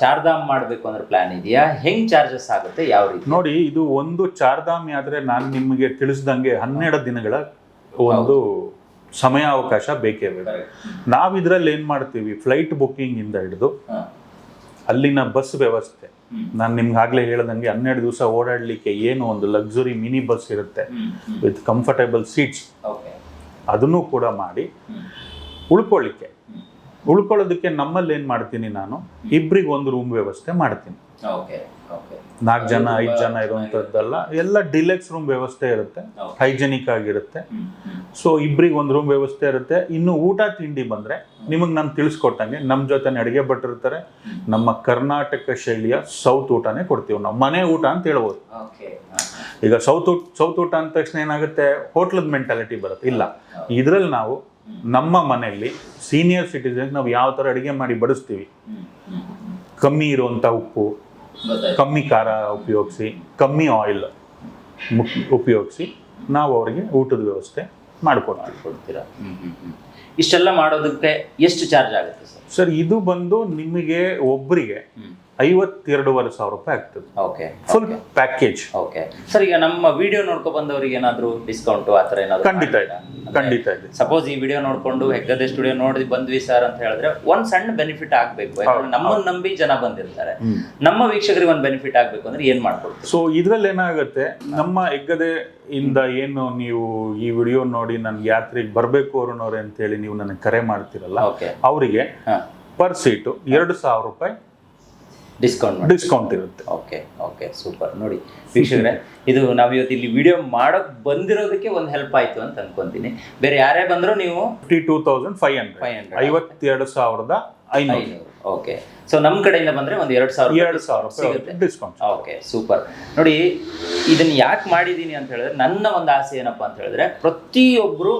ಚಾರ್ಧಾಮ್ ಮಾಡಬೇಕು ಅಂದ್ರೆ ಪ್ಲಾನ್ ಇದೆಯಾ? ಹೆಂಗ್ ಚಾರ್ಜಸ್ ಆಗುತ್ತೆ? ಯಾವ ರೀತಿ? ನೋಡಿ ಇದು ಒಂದು ಚಾರ್ಧಾಮ್ ಆದ್ರೆ ನಾನು ನಿಮಗೆ ತಿಳಿಸ್ದಂಗೆ ಹನ್ನೆರಡು ದಿನಗಳ ಒಂದು ಸಮಯಾವಕಾಶ ಬೇಕೇ ಬೇಕು ನಾವು ಇದ್ರಲ್ಲಿ ಏನ್ ಮಾಡ್ತೀವಿ? ಫ್ಲೈಟ್ ಬುಕ್ಕಿಂಗ್ ಇಂದ ಹಿಡಿದು ಅಲ್ಲಿನ ಬಸ್ ವ್ಯವಸ್ಥೆ. ನಾನು ನಿಮ್ಗೆ ಆಗ್ಲೇ ಹೇಳ್ದಂಗೆ ಹನ್ನೆರಡು ದಿವಸ ಓಡಾಡ್ಲಿಕ್ಕೆ ಏನು ಒಂದು ಲಕ್ಸುರಿ ಮಿನಿ ಬಸ್ ಇರುತ್ತೆ. ವಿತ್ ಕಂಫರ್ಟೇಬಲ್ ಸೀಟ್ಸ್ ಅದನ್ನು ಕೂಡ ಮಾಡಿ. ಉಳ್ಕೊಳ್ಳಿಕ್ಕೆ. ಉಳ್ಕೊಳ್ಳೋದಕ್ಕೆ ನಮ್ಮಲ್ಲಿ ಏನು ಮಾಡ್ತೀನಿ ನಾನು? ಇಬ್ರಿಗೆ ಒಂದು ರೂಮ್ ವ್ಯವಸ್ಥೆ ಮಾಡ್ತೀನಿ. ನಾಲ್ಕು ಜನ ಐದು ಜನ ತುಂಬಾ ಇರುವಂತದ್ದಲ್ಲ ಎಲ್ಲ ಡಿಲೆಕ್ಸ್ ರೂಮ್ ವ್ಯವಸ್ಥೆ ಇರುತ್ತೆ. ಹೈಜೆನಿಕ್ ಆಗಿರುತ್ತೆ. ಸೊ ಇಬ್ರಿಗೆ ಒಂದು ರೂಮ್ ವ್ಯವಸ್ಥೆ ಇರುತ್ತೆ. ಇನ್ನು ಊಟ ತಿಂಡಿ ಬಂದ್ರೆ ನಿಮಗೆ ನಾನು ತಿಳಿಸ್ಕೊಟ್ಟಂಗೆ ನಮ್ಮ ಜೊತೆ ಅಡುಗೆ ಭಟ್ಟಿರ್ತಾರೆ ನಮ್ಮ ಕರ್ನಾಟಕ ಶೈಲಿಯ ಸೌತ್ ಊಟನೇ ಕೊಡ್ತೀವಿ ನಾವು. ಮನೆ ಊಟ ಅಂತ ಹೇಳ್ಬೋದು. ಈಗ ಸೌತ್ ಊಟ ಸೌತ್ ಊಟ ಅಂದ ತಕ್ಷಣ ಏನಾಗುತ್ತೆ? ಹೋಟ್ಲದ ಮೆಂಟಾಲಿಟಿ ಬರುತ್ತೆ. ಇಲ್ಲ. ಇದ್ರಲ್ಲಿ ನಾವು ನಮ್ಮ ಮನೆಯಲ್ಲಿ ಸೀನಿಯರ್ ಸಿಟಿಸನ್ ನಾವು ಯಾವ ಥರ ಅಡುಗೆ ಮಾಡಿ ಬಡಿಸ್ತೀವಿ. ಕಮ್ಮಿ ಇರುವಂಥ ಉಪ್ಪು ಕಮ್ಮಿ ಖಾರ ಉಪಯೋಗಿಸಿ ಕಮ್ಮಿ ಆಯಿಲ್ ಉಪಯೋಗಿಸಿ ನಾವು ಅವರಿಗೆ ಊಟದ ವ್ಯವಸ್ಥೆ ಮಾಡಿಕೊಡ್ತೀವಿ ಕೊಡ್ತೀರಾ. ಇಷ್ಟೆಲ್ಲ ಮಾಡೋದಕ್ಕೆ ಎಷ್ಟು ಚಾರ್ಜ್ ಆಗುತ್ತೆ ಸರ್ ಸರ್ ಇದು ಬಂದು ನಿಮಗೆ ಒಬ್ಬರಿಗೆ. ಐವತ್ತೆರಡೂವರೆ ಸಾವಿರ ರೂಪಾಯಿ ಆಗ್ತದೆ. Okay full package okay sir ಈಗ ನಮ್ಮ ವಿಡಿಯೋ ನೋಡ್ಕೊ ಬಂದವರಿಗೆ ಏನಾದರೂ ಡಿಸ್ಕೌಂಟ್ ಆ ಥರ ಏನಾದ್ರು ಖಂಡಿತ ಇದೆ. ಖಂಡಿತ ಇದೆ. ಸಪೋಸ್ ಈ ವಿಡಿಯೋ ನೋಡ್ಕೊಂಡು ಹೆಗ್ಗದೆ ಸ್ಟುಡಿಯೋ ನೋಡಿ ಬಂದ್ವಿ ಸರ್ ಅಂತ ಹೇಳಿದ್ರೆ ಒಂದ್ ಸಣ್ಣ ಬೆನಿಫಿಟ್ ಆಗ್ಬೇಕು. ಯಾಕಂದ್ರೆ ನಮ್ಮನ್ನ ನಂಬಿ ಜನ ಬಂದಿರ್ತಾರೆ. ನಮ್ಮ ವೀಕ್ಷಕರಿಗೆ ಒಂದು ಬೆನಿಫಿಟ್ ಆಗ್ಬೇಕು ಅಂದ್ರೆ ಏನ್ ಮಾಡ್ಕೊಡ್ತೀವಿ ಸೊ ಇದ್ರಲ್ಲಿ ಏನಾಗುತ್ತೆ ನಮ್ಮ ಹೆಗ್ಗದೆ ಇಂದ ಏನು ನೀವು ಈ ವಿಡಿಯೋ ನೋಡಿ ನನ್ಗೆ ಯಾತ್ರೆಗೆ ಬರಬೇಕು ಅಂತ ಹೇಳಿ ನೀವು ನನಗೆ ಕರೆ ಮಾಡ್ತಿರಲ್ಲ ಅವರಿಗೆ ಪರ್ ಸೀಟು ಎರಡು ಸಾವಿರ ರೂಪಾಯಿ ಡಿಸ್ಕೌಂಟ್ ಡಿಸ್ಕೌಂಟ್ ಇರುತ್ತೆ. ಓಕೆ ಓಕೆ ಸೂಪರ್ ನೋಡಿ ವೀಕ್ಷಕರೇ ಇದು ನಾವು ಇವತ್ತು ಇಲ್ಲಿ ವಿಡಿಯೋ ಮಾಡೋಕ್ ಬಂದಿರೋದಕ್ಕೆ ಒಂದು ಹೆಲ್ಪ್ ಆಯ್ತು ಅಂತ ಅನ್ಕೊಂತೀನಿ. ಬೇರೆ ಯಾರೇ ಬಂದರೂ ನೀವು fifty two thousand five hundred 500. ಐವತ್ತೆರಡು ಸಾವಿರದ ಐನೂರು. ಓಕೆ ಸೊ ನಮ್ಮ ಕಡೆಯಿಂದ ಬಂದ್ರೆ ಒಂದು ಎರಡು ಸಾವಿರ ಎರಡು ಸಾವಿರ ಸಿಗುತ್ತೆ. ಡಿಸ್ಕೌಂಟ್ ಓಕೆ ಸೂಪರ್ ನೋಡಿ ಇದನ್ನು ಯಾಕೆ ಮಾಡಿದ್ದೀನಿ ಅಂತ ಹೇಳಿದ್ರೆ ನನ್ನ ಒಂದು ಆಸೆ ಏನಪ್ಪಾ ಅಂತ ಹೇಳಿದ್ರೆ ಪ್ರತಿಯೊಬ್ಬರು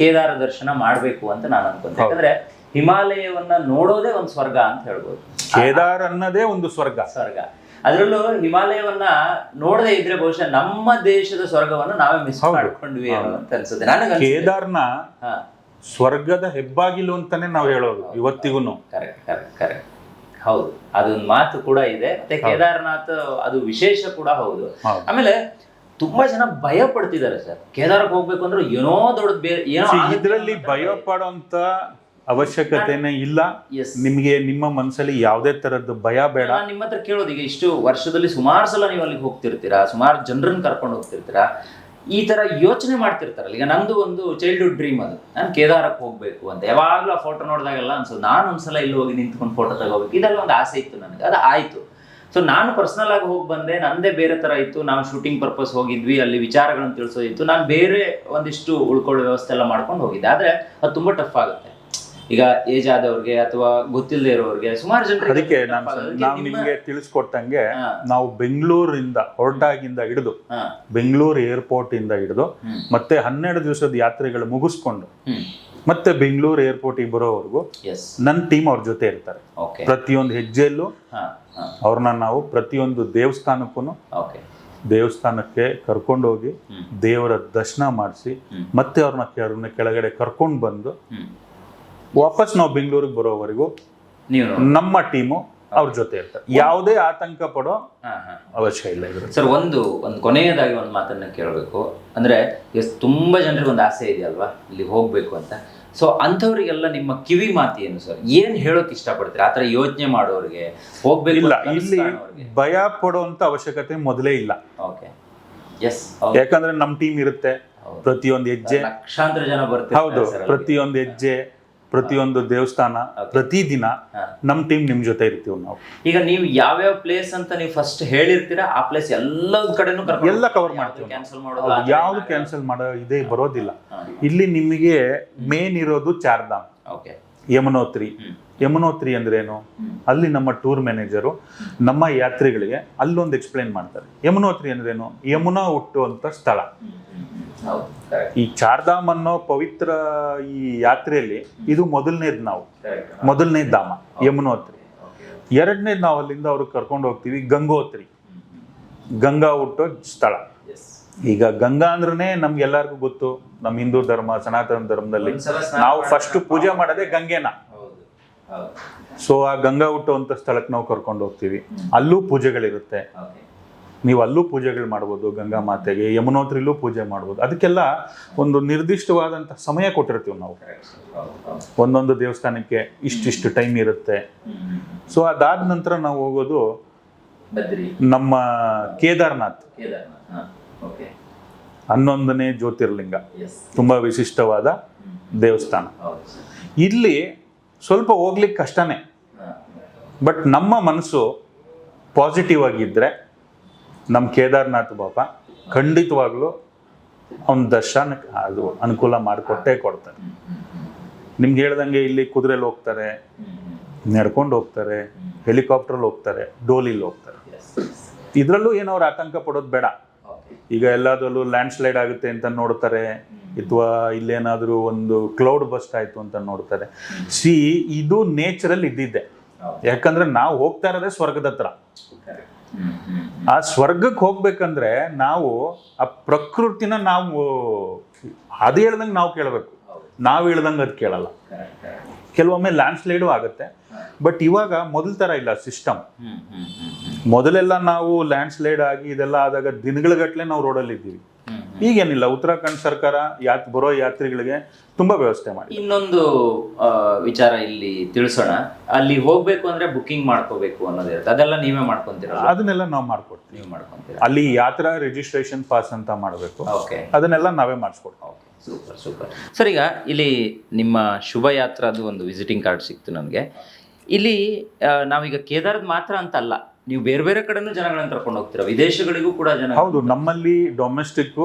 ಕೇದಾರ ದರ್ಶನ ಮಾಡಬೇಕು ಅಂತ ನಾನು ಅನ್ಕೊಂತೀನಿ ಯಾಕಂದ್ರೆ ಹಿಮಾಲಯವನ್ನ ನೋಡೋದೇ ಒಂದು ಸ್ವರ್ಗ ಅಂತ ಹೇಳ್ಬೋದು. ಕೇದಾರ್ ಅನ್ನೋದೇ ಒಂದು ಸ್ವರ್ಗ. ಸ್ವರ್ಗ. ಅದರಲ್ಲೂ ಹಿಮಾಲಯವನ್ನ ನೋಡದೇ ಇದ್ರೆ ಬಹುಶಃ ನಮ್ಮ ದೇಶದ ಸ್ವರ್ಗವನ್ನು ನಾವೇ ಮಿಸ್ ಮಾಡ್ಕೊಂಡ್ವಿ ಅಂತ ಅನ್ಸುತ್ತೆ. ನನಗೆ ಕೇದಾರ್ನ ಸ್ವರ್ಗದ ಹೆಬ್ಬಾಗಿಲು ಅಂತಾನೆ ನಾವು ಹೇಳೋದು ಇವತ್ತಿಗೂ ಕರೆಕ್ಟ್ ಕರೆಕ್ಟ್ ಕರೆಕ್ಟ್ ಹೌದು. ಅದೊಂದು ಮಾತು ಕೂಡ ಇದೆ. ಮತ್ತೆ ಕೇದಾರನಾಥ್ ಅದು ವಿಶೇಷ ಕೂಡ ಹೌದು. ಆಮೇಲೆ ತುಂಬಾ ಜನ ಭಯ ಪಡ್ತಿದ್ದಾರೆ ಸರ್. ಕೇದಾರಕ್ಕೆ ಹೋಗ್ಬೇಕು ಅಂದ್ರೆ ಏನೋ ದೊಡ್ಡ ಬೇರೆ ಏನೋ ಇದರಲ್ಲಿ ಭಯ. ಪಡೋಂತ ಅವಶ್ಯಕತೆನೇ ಇಲ್ಲ. ಎಸ್ ನಿಮಗೆ ನಿಮ್ಮ ಮನಸ್ಸಲ್ಲಿ ಯಾವುದೇ ತರದ್ದು ಭಯ ಬೇಡ. ನಾನು ನಿಮ್ಮ ಹತ್ರ ಕೇಳೋದು ಈಗ ಇಷ್ಟು ವರ್ಷದಲ್ಲಿ ಸುಮಾರು ಸಲ ನೀವು ಅಲ್ಲಿಗೆ ಹೋಗ್ತಿರ್ತೀರಾ? ಸುಮಾರು ಜನರನ್ನ ಕರ್ಕೊಂಡು ಹೋಗ್ತಿರ್ತೀರಾ? ಈ ತರ ಯೋಚನೆ ಮಾಡ್ತಿರ್ತಾರಲ್ಲ ಈಗ ನಂದು ಒಂದು ಚೈಲ್ಡ್ಹುಡ್ ಡ್ರೀಮ್ ಅದು. ನಾನು ಕೇದಾರಕ್ಕೆ ಹೋಗ್ಬೇಕು ಅಂತ. ಯಾವಾಗಲೂ ಆ ಫೋಟೋ ನೋಡಿದಾಗೆಲ್ಲ ಅನ್ಸೋದು ನಾನು ಒಂದ್ಸಲ ಇಲ್ಲಿ ಹೋಗಿ ನಿಂತ್ಕೊಂಡು ಫೋಟೋ ತಗೋಬೇಕು. ಇದೆಲ್ಲ ಒಂದು ಆಸೆ ಇತ್ತು ನನಗೆ. ಅದು ಆಯ್ತು. ಸೊ ನಾನು ಪರ್ಸನಲ್ ಆಗಿ ಹೋಗಿ ಬಂದೆ. ನಂದೇ ಬೇರೆ ತರ ಇತ್ತು. ನಾವು ಶೂಟಿಂಗ್ ಪರ್ಪಸ್ ಹೋಗಿದ್ವಿ. ಅಲ್ಲಿ ವಿಚಾರಗಳನ್ನು ತಿಳಿಸೋದಿತ್ತು. ನಾನು ಬೇರೆ ಒಂದಿಷ್ಟು ಉಳ್ಕೊಳ್ಳೋ ವ್ಯವಸ್ಥೆ ಎಲ್ಲ ಮಾಡ್ಕೊಂಡು ಹೋಗಿದ್ದೆ. ಆದ್ರೆ ಅದು ತುಂಬಾ ಟಫ್ ಆಗುತ್ತೆ. ಈಗ ಏಜ್ ಆದವ್ರಿಗೆ ಅಥವಾ ಗೊತ್ತಿಲ್ಲದೆ ಇರೋರಿಗೆ ಸುಮಾರು ಜನರಿಗೆ ಅದಕ್ಕೆ ನಾನು ನಾವು ನಿಮ್ಗೆ ತಿಳಿಸ್ಕೊಟ್ಟಂಗೆ. ನಾವು ಬೆಂಗಳೂರಿಂದ ಹೊರಟಾಗಿಂದ ಹಿಡಿದು. ಬೆಂಗಳೂರು ಏರ್ಪೋರ್ಟ್ ಇಂದ ಹಿಡಿದು ಮತ್ತೆ ಹನ್ನೆರಡು ದಿವಸದ ಯಾತ್ರೆಗಳು ಮುಗಿಸ್ಕೊಂಡು ಮತ್ತೆ ಬೆಂಗಳೂರು ಏರ್ಪೋರ್ಟಿಗೆ ಬರೋವರೆಗೂ ಎಸ್ ನನ್ನ ಟೀಮ್ ಅವ್ರ ಜೊತೆ ಇರ್ತಾರೆ. ಪ್ರತಿಯೊಂದು ಹೆಜ್ಜೆಯಲ್ಲೂ ಅವ್ರನ್ನ ನಾವು ಪ್ರತಿಯೊಂದು ದೇವಸ್ಥಾನಕ್ಕೂ ದೇವಸ್ಥಾನಕ್ಕೆ ಕರ್ಕೊಂಡು ಹೋಗಿ ದೇವರ ದರ್ಶನ ಮಾಡಿಸಿ ಮತ್ತೆ ಅವ್ರನ್ನ ಕೆಳಗಡೆ ಕರ್ಕೊಂಡು ಬಂದು ವಾಪಸ್ ನಾವು ಬೆಂಗಳೂರಿಗೆ ಬರೋವರೆಗೂ ನೀವು ನೋಡಿ. ನಮ್ಮ ಟೀಮು ಅವ್ರ ಜೊತೆ ಇರ್ತಾರೆ. ಯಾವುದೇ ಆತಂಕ ಪಡೋ ಹಾ ಹಾ. ಅವಶ್ಯ ಇಲ್ಲ ಸರ್ ಒಂದು ಒಂದು ಕೊನೆಯದಾಗಿ ಒಂದು ಮಾತನ್ನ ಕೇಳಬೇಕು. ಅಂದ್ರೆ ಎಸ್ ತುಂಬಾ ಜನರಿಗೆ ಒಂದು ಆಸೆ ಇದೆಯಲ್ವಾ? ಇಲ್ಲಿ ಹೋಗ್ಬೇಕು ಅಂತ. ಸೊ ಅಂಥವ್ರಿಗೆಲ್ಲ ನಿಮ್ಮ ಕಿವಿ ಮಾತು ಏನು ಸರ್? ಏನ್ ಹೇಳೋಕ್ ಇಷ್ಟಪಡ್ತೀರಾ? ಆತರ ಯೋಚನೆ ಮಾಡೋರಿಗೆ ಹೋಗ್ಬೇಕು ಇಲ್ಲ ಅಂತ ಇಲ್ಲಿ ಭಯ ಪಡುವಂತ ಅವಶ್ಯಕತೆ ಮೊದಲೇ ಇಲ್ಲ. ಓಕೆ ಎಸ್ ಯಾಕಂದ್ರೆ ನಮ್ ಟೀಮ್ ಇರುತ್ತೆ. ಹೌದು. ಪ್ರತಿಯೊಂದು ಹೆಜ್ಜೆ. ಲಕ್ಷಾಂತರ ಜನ ಹೌದು ಬರ್ತಾರೆ ಸರ್ ಪ್ರತಿಯೊಂದು ಹೆಜ್ಜೆ. ಪ್ರತಿಯೊಂದು ದೇವಸ್ಥಾನ ಪ್ರತಿದಿನ ನಮ್ಮ ನಮ್ ಟೀಮ್ ನಿಮ್ ಜೊತೆ ಇರ್ತೀವಿ ನಾವು. ಈಗ ನೀವು ಯಾವ್ಯಾವ ಪ್ಲೇಸ್ ಅಂತ ನೀವು ಫಸ್ಟ್ ಹೇಳಿರ್ತೀರಾ? ಆ ಪ್ಲೇಸ್ ಎಲ್ಲ ಕಡೆನೂ ಎಲ್ಲ ಕವರ್ ಮಾಡ್ತೀವಿ ಕ್ಯಾನ್ಸಲ್ ಮಾಡೋದು ಯಾವ್ದು ಕ್ಯಾನ್ಸಲ್ ಮಾಡೋ ಇದೇ ಬರೋದಿಲ್ಲ. ಇಲ್ಲಿ ನಿಮಗೆ ಮೇನ್ ಇರೋದು ಚಾರ್ಧಾಮ್. ಓಕೆ ಯಮುನೋತ್ರಿ. ಯಮುನೋತ್ರಿ ಅಂದ್ರೆ ಏನು ಅಲ್ಲಿ ನಮ್ಮ ಟೂರ್ ಮ್ಯಾನೇಜರು ನಮ್ಮ ಯಾತ್ರಿಗಳಿಗೆ ಅಲ್ಲೊಂದು ಎಕ್ಸ್ಪ್ಲೈನ್ ಮಾಡ್ತಾರೆ. ಯಮುನೋತ್ರಿ ಅಂದ್ರೆ ಏನು ಯಮುನಾ ಹುಟ್ಟುವಂತ ಸ್ಥಳ. ಈ ಚಾರ್ಧಾಮ್ ಅನ್ನೋ ಪವಿತ್ರ ಈ ಯಾತ್ರೆಯಲ್ಲಿ ಇದು ಮೊದಲನೇದು ನಾವು. ಮೊದಲನೇ ಧಾಮ ಯಮುನೋತ್ರಿ. ಎರಡನೇದು ನಾವು ಅಲ್ಲಿಂದ ಅವ್ರಿಗೆ ಕರ್ಕೊಂಡು ಹೋಗ್ತೀವಿ ಗಂಗೋತ್ರಿ. ಗಂಗಾ ಹುಟ್ಟೋ ಸ್ಥಳ. ಈಗ ಗಂಗಾ ಅಂದ್ರೇ ನಮ್ಗೆಲ್ಲರಿಗೂ ಗೊತ್ತು. ನಮ್ಮ ಹಿಂದೂ ಧರ್ಮ ಸನಾತನ ಧರ್ಮದಲ್ಲಿ ನಾವು ಫಸ್ಟ್ ಪೂಜೆ ಮಾಡೋದೇ ಗಂಗೆನ. ಸೊ ಆ ಗಂಗಾ ಹುಟ್ಟುವಂತ ಸ್ಥಳಕ್ಕೆ ನಾವು ಕರ್ಕೊಂಡು ಹೋಗ್ತೀವಿ. ಅಲ್ಲೂ ಪೂಜೆಗಳಿರುತ್ತೆ. ನೀವು ಅಲ್ಲೂ ಪೂಜೆಗಳು ಮಾಡ್ಬೋದು ಗಂಗಾ ಮಾತೆಗೆ ಯಮುನೋತ್ರಿಲೂ ಪೂಜೆ ಮಾಡ್ಬೋದು. ಅದಕ್ಕೆಲ್ಲ ಒಂದು ನಿರ್ದಿಷ್ಟವಾದಂಥ ಸಮಯ ಕೊಟ್ಟಿರ್ತೀವಿ ನಾವು. ಒಂದೊಂದು ದೇವಸ್ಥಾನಕ್ಕೆ ಇಷ್ಟಿಷ್ಟು ಟೈಮ್ ಇರುತ್ತೆ. ಸೊ ಅದಾದ ನಂತರ ನಾವು ಹೋಗೋದು ನಮ್ಮ ಕೇದಾರ್ನಾಥ್. ಹನ್ನೊಂದನೇ ಜ್ಯೋತಿರ್ಲಿಂಗ. ತುಂಬಾ ವಿಶಿಷ್ಟವಾದ ದೇವಸ್ಥಾನ. ಇಲ್ಲಿ ಸ್ವಲ್ಪ ಹೋಗ್ಲಿಕ್ಕೆ ಕಷ್ಟನೇ. ಬಟ್ ನಮ್ಮ ಮನಸ್ಸು ಪಾಸಿಟಿವ್ ಆಗಿದ್ದರೆ ನಮ್ಮ ಕೇದಾರ್ನಾಥ್ ಬಾಬಾ ಖಂಡಿತವಾಗ್ಲೂ ಅವನ ದರ್ಶನಕ್ಕೆ ಅದು ಅನುಕೂಲ ಮಾಡಿಕೊಟ್ಟೇ ಕೊಡ್ತಾರೆ. ನಿಮ್ಗೆ ಹೇಳ್ದಂಗೆ ಇಲ್ಲಿ ಕುದುರೆಲಿ ಹೋಗ್ತಾರೆ, ನಡ್ಕೊಂಡು ಹೋಗ್ತಾರೆ ಹೆಲಿಕಾಪ್ಟ್ರಲ್ಲಿ ಹೋಗ್ತಾರೆ, ಡೋಲಿಲಿ ಹೋಗ್ತಾರೆ. ಇದರಲ್ಲೂ ಏನೋ ಅವ್ರು ಆತಂಕ ಪಡೋದು ಬೇಡ. ಈಗ ಎಲ್ಲದರಲ್ಲೂ ಲ್ಯಾಂಡ್ ಸ್ಲೈಡ್ ಆಗುತ್ತೆ ಅಂತ ನೋಡ್ತಾರೆ. ಅಥವಾ ಇಲ್ಲೇನಾದರೂ ಒಂದು ಕ್ಲೌಡ್ ಬಸ್ಟ್ ಆಯ್ತು ಅಂತ ನೋಡ್ತಾರೆ. ಸಿ ಇದು ನೇಚರಲ್ಲಿ ಇದ್ದಿದ್ದೆ. ಯಾಕಂದ್ರೆ ನಾವು ಹೋಗ್ತಾ ಇರೋದೇ ಸ್ವರ್ಗದ ಹತ್ರ. ಆ ಸ್ವರ್ಗಕ್ಕೆ ಹೋಗ್ಬೇಕಂದ್ರೆ ನಾವು ಆ ಪ್ರಕೃತಿನ ನಾವು ಅದು ಹೇಳ್ದಂಗೆ ನಾವು ಕೇಳಬೇಕು. ನಾವು ಹೇಳ್ದಂಗೆ ಅದು ಕೇಳಲ್ಲ. ಕೆಲವೊಮ್ಮೆ ಲ್ಯಾಂಡ್ ಸ್ಲೈಡು ಆಗುತ್ತೆ ಬಟ್ ಇವಾಗ ಮೊದಲ ಥರ ಇಲ್ಲ ಸಿಸ್ಟಮ್ ಮೊದಲೆಲ್ಲ ನಾವು ಲ್ಯಾಂಡ್ ಸ್ಲೈಡ್ ಆಗಿ ಇದೆಲ್ಲ ಆದಾಗ ದಿನಗಳಗಟ್ಟಲೆ ನಾವು ರೋಡಲ್ಲಿ ಇದ್ದೀವಿ. ಈಗೇನಿಲ್ಲ ಉತ್ತರಾಖಂಡ್ ಸರ್ಕಾರ ಯಾತ್ ಬರೋ ಯಾತ್ರಿಗಳಿಗೆ ತುಂಬಾ ವ್ಯವಸ್ಥೆ ಮಾಡಿ ಇನ್ನೊಂದು ಆ, ವಿಚಾರ ಇಲ್ಲಿ ತಿಳಿಸೋಣ. ಅಲ್ಲಿ ಹೋಗ್ಬೇಕು ಅಂದ್ರೆ ಬುಕಿಂಗ್ ಮಾಡ್ಕೋಬೇಕು ಅನ್ನೋದಿರುತ್ತೆ ಅದೆಲ್ಲ ನೀವೇ ಮಾಡ್ಕೊಂತೀರಲ್ಲ ಅದನ್ನೆಲ್ಲ ನಾವು ಮಾಡ್ಕೊಡ್ತೀವಿ. ನೀವು ಮಾಡ್ಕೊಂತೀರಾ? ಅಲ್ಲಿ ಯಾತ್ರಾ ರಿಜಿಸ್ಟ್ರೇಷನ್ ಪಾಸ್ ಅಂತ ಮಾಡಬೇಕು. ಓಕೆ. ಅದನ್ನೆಲ್ಲ ನಾವೇ ಮಾಡಿಸ್ಕೊಡ್ತೀವಿ. ಓಕೆ. Super super. ಸರ್ ಈಗ ಇಲ್ಲಿ ನಿಮ್ಮ ಶುಭ ಯಾತ್ರಾದು ಒಂದು ವಿಸಿಟಿಂಗ್ ಕಾರ್ಡ್ ಸಿಕ್ತು ನನಗೆ ಇಲ್ಲಿ ಆ, ನಾವೀಗ ಕೇದಾರದ ಮಾತ್ರ ಅಂತ ಅಲ್ಲ. ನೀವು ಬೇರೆ ಬೇರೆ ಕಡೆನೂ ಜನಗಳನ್ನ ಕರ್ಕೊಂಡು ಹೋಗ್ತೀರಾ? ವಿದೇಶಗಳಿಗೂ ಕೂಡ ಜನ ಹೌದು ನಮ್ಮಲ್ಲಿ ಡೊಮೆಸ್ಟಿಕ್.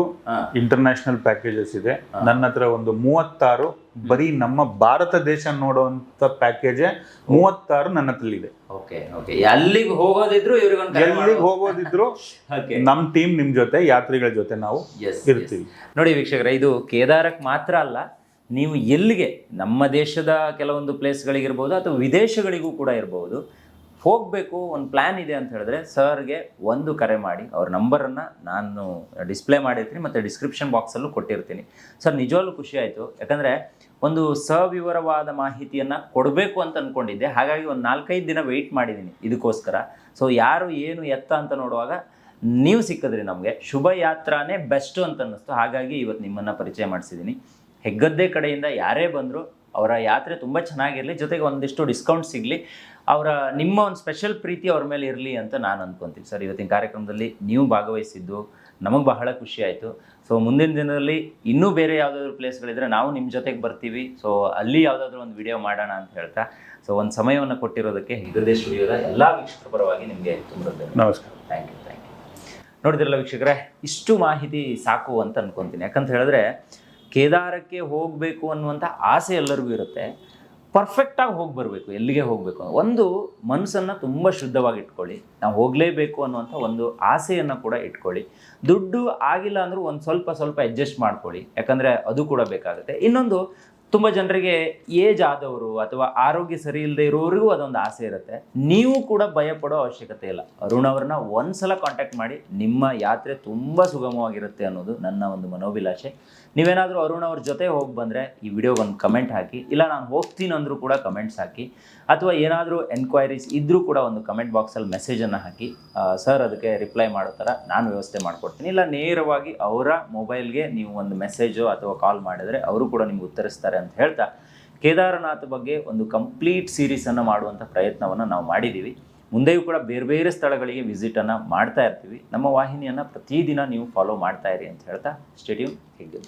ಇಂಟರ್ನ್ಯಾಷನಲ್ ಪ್ಯಾಕೇಜಸ್ ಇದೆ. ನನ್ನ ಹತ್ರ ಒಂದು ಮೂವತ್ತಾರು ಬರೀ ನಮ್ಮ ಭಾರತ ದೇಶ ನೋಡುವಂತ ಪ್ಯಾಕೇಜ್ ಮೂವತ್ತಾರು ನನ್ನ ಹತ್ರ ಇದೆ ಓಕೆ ಓಕೆ ಅಲ್ಲಿಗೆ ಹೋಗೋದಿದ್ರು ಇವ್ರಿಗೊಂದು ಎಲ್ಲಿಗೆ ಹೋಗೋದಿದ್ರು ನಮ್ಮ ನಮ್ ಟೀಮ್ ನಿಮ್ ಜೊತೆ ಯಾತ್ರಿಗಳ ಜೊತೆ ನಾವು ಎಸ್ ಇರ್ತೀವಿ. ನೋಡಿ ವೀಕ್ಷಕರೇ ಇದು ಕೇದಾರಕ್ಕೆ ಮಾತ್ರ ಅಲ್ಲ ನೀವು ಎಲ್ಲಿಗೆ ನಮ್ಮ ದೇಶದ ಕೆಲವೊಂದು ಪ್ಲೇಸ್ಗಳಿಗಿರ್ಬೋದು ಅಥವಾ ವಿದೇಶಗಳಿಗೂ ಕೂಡ ಇರ್ಬೋದು ಹೋಗಬೇಕು, ಒಂದು ಪ್ಲ್ಯಾನ್ ಇದೆ ಅಂತ ಹೇಳಿದ್ರೆ ಸರ್ಗೆ ಒಂದು ಕರೆ ಮಾಡಿ, ಅವ್ರ ನಂಬರನ್ನು ನಾನು ಡಿಸ್ಪ್ಲೇ ಮಾಡಿರ್ತೀನಿ ಮತ್ತು ಡಿಸ್ಕ್ರಿಪ್ಷನ್ ಬಾಕ್ಸಲ್ಲೂ ಕೊಟ್ಟಿರ್ತೀನಿ. ಸರ್, ನಿಜವಾಗ್ಲೂ ಖುಷಿ ಆಯಿತು. ಯಾಕಂದರೆ ಒಂದು ಸವಿವರವಾದ ಮಾಹಿತಿಯನ್ನು ಕೊಡಬೇಕು ಅಂತ ಅಂದ್ಕೊಂಡಿದ್ದೆ ಹಾಗಾಗಿ ಒಂದು ನಾಲ್ಕೈದು ದಿನ ವೆಯ್ಟ್ ಮಾಡಿದ್ದೀನಿ ಇದಕ್ಕೋಸ್ಕರ. ಸೊ ಯಾರು ಏನು ಎತ್ತ ಅಂತ ನೋಡುವಾಗ ನೀವು ಸಿಕ್ಕಿದ್ರಿ ನಮಗೆ. ಶುಭ ಯಾತ್ರಾನೇ ಬೆಸ್ಟು ಅಂತ ಅನ್ನಿಸ್ತು. ಹಾಗಾಗಿ ಇವತ್ತು ನಿಮ್ಮನ್ನು ಪರಿಚಯ ಮಾಡಿಸಿದ್ದೀನಿ ಹೆಗ್ಗದ್ದೆ ಕಡೆಯಿಂದ ಯಾರೇ ಬಂದರೂ ಅವರ ಯಾತ್ರೆ ತುಂಬ ಚೆನ್ನಾಗಿರಲಿ. ಜೊತೆಗೆ ಒಂದಿಷ್ಟು ಡಿಸ್ಕೌಂಟ್ ಸಿಗಲಿ. ಅವರ ನಿಮ್ಮ ಒಂದು ಸ್ಪೆಷಲ್ ಪ್ರೀತಿ ಅವ್ರ ಮೇಲೆ ಇರಲಿ ಅಂತ ನಾನು ಅಂದ್ಕೊತೀನಿ ಸರ್ ಇವತ್ತಿನ ಕಾರ್ಯಕ್ರಮದಲ್ಲಿ ನೀವು ಭಾಗವಹಿಸಿದ್ದು ನಮಗೆ ಬಹಳ ಖುಷಿ ಆಯಿತು. ಸೊ ಮುಂದಿನ ದಿನದಲ್ಲಿ ಇನ್ನೂ ಬೇರೆ ಯಾವುದಾದ್ರು ಪ್ಲೇಸ್ಗಳಿದ್ರೆ ನಾವು ನಿಮ್ಮ ಜೊತೆಗೆ ಬರ್ತೀವಿ. ಸೊ ಅಲ್ಲಿ ಯಾವುದಾದ್ರು ಒಂದು ವಿಡಿಯೋ ಮಾಡೋಣ ಅಂತ ಹೇಳ್ತಾ. ಸೊ ಒಂದು ಸಮಯವನ್ನು ಕೊಟ್ಟಿರೋದಕ್ಕೆ ಹೃದಯ ಸ್ಟುಡಿಯೋದ ಎಲ್ಲ ವೀಕ್ಷಕರ ಪರವಾಗಿ ನಿಮಗೆ ತುಂಬ ನಮಸ್ಕಾರ. ಥ್ಯಾಂಕ್ ಯು ಥ್ಯಾಂಕ್ ಯು ನೋಡಿದ್ರಲ್ಲ ವೀಕ್ಷಕರೇ ಇಷ್ಟು ಮಾಹಿತಿ ಸಾಕು ಅಂತ ಅನ್ಕೊತೀನಿ. ಯಾಕಂತ ಹೇಳಿದ್ರೆ ಕೇದಾರಕ್ಕೆ ಹೋಗಬೇಕು ಅನ್ನುವಂಥ ಆಸೆ ಎಲ್ಲರಿಗೂ ಇರುತ್ತೆ. ಪರ್ಫೆಕ್ಟಾಗಿ ಹೋಗಿ ಬರಬೇಕು, ಎಲ್ಲಿಗೆ ಹೋಗಬೇಕು ಒಂದು ಮನಸ್ಸನ್ನು ತುಂಬ ಶುದ್ಧವಾಗಿ ಇಟ್ಕೊಳ್ಳಿ. ನಾವು ಹೋಗಲೇಬೇಕು ಅನ್ನುವಂಥ ಒಂದು ಆಸೆಯನ್ನು ಕೂಡ ಇಟ್ಕೊಳ್ಳಿ. ದುಡ್ಡು ಆಗಿಲ್ಲ ಅಂದರೂ ಒಂದು ಸ್ವಲ್ಪ ಸ್ವಲ್ಪ ಅಡ್ಜಸ್ಟ್ ಮಾಡ್ಕೊಳ್ಳಿ. ಯಾಕಂದರೆ ಅದು ಕೂಡ ಬೇಕಾಗುತ್ತೆ. ಇನ್ನೊಂದು ತುಂಬ ಜನರಿಗೆ ಏಜ್ ಆದವರು ಅಥವಾ ಆರೋಗ್ಯ ಸರಿ ಇಲ್ಲದೆ ಇರೋರಿಗೂ ಅದೊಂದು ಆಸೆ ಇರುತ್ತೆ. ನೀವು ಕೂಡ ಭಯ ಪಡೋ ಅವಶ್ಯಕತೆ ಇಲ್ಲ. ಅರುಣ್ ಅವ್ರನ್ನ ಒಂದ್ಸಲ ಕಾಂಟ್ಯಾಕ್ಟ್ ಮಾಡಿ ನಿಮ್ಮ ಯಾತ್ರೆ ತುಂಬ ಸುಗಮವಾಗಿರುತ್ತೆ ಅನ್ನೋದು ನನ್ನ ಒಂದು ಮನೋಭಿಲಾಷೆ. ನೀವೇನಾದರೂ ಅರುಣ್ ಅವ್ರ ಜೊತೆ ಹೋಗಿ ಬಂದರೆ ಈ ವಿಡಿಯೋಗೆ ಒಂದು ಕಮೆಂಟ್ ಹಾಕಿ, ಇಲ್ಲ ನಾನು ಹೋಗ್ತೀನಿ ಅಂದರೂ ಕೂಡ ಕಮೆಂಟ್ಸ್ ಹಾಕಿ, ಅಥವಾ ಏನಾದರೂ ಎನ್ಕ್ವೈರೀಸ್ ಇದ್ದರೂ ಕೂಡ ಒಂದು ಕಮೆಂಟ್ ಬಾಕ್ಸಲ್ಲಿ ಮೆಸೇಜನ್ನು ಹಾಕಿ ಸರ್ ಅದಕ್ಕೆ ರಿಪ್ಲೈ ಮಾಡೋ ಥರ ನಾನು ವ್ಯವಸ್ಥೆ ಮಾಡಿಕೊಡ್ತೀನಿ. ಇಲ್ಲ ನೇರವಾಗಿ ಅವರ ಮೊಬೈಲ್ಗೆ ನೀವು ಒಂದು ಮೆಸೇಜು ಅಥವಾ ಕಾಲ್ ಮಾಡಿದರೆ ಅವರು ಕೂಡ ನಿಮ್ಗೆ ಉತ್ತರಿಸ್ತಾರೆ. ಅಂತ ಹೇಳ್ತಾ ಕೇದಾರನಾಥ್ ಬಗ್ಗೆ ಒಂದು ಕಂಪ್ಲೀಟ್ ಸೀರೀಸನ್ನು ಮಾಡುವಂಥ ಪ್ರಯತ್ನವನ್ನು ನಾವು ಮಾಡಿದ್ದೀವಿ ಮುಂದೆಯೂ ಕೂಡ ಬೇರೆ ಬೇರೆ ಸ್ಥಳಗಳಿಗೆ ವಿಸಿಟನ್ನು ಮಾಡ್ತಾ ಇರ್ತೀವಿ. ನಮ್ಮ ವಾಹಿನಿಯನ್ನು ಪ್ರತಿದಿನ ನೀವು ಫಾಲೋ ಮಾಡ್ತಾ ಇರಿ ಅಂತ ಹೇಳ್ತಾ ಸ್ಟೇಡಿಯಂ ಹೇಗೆ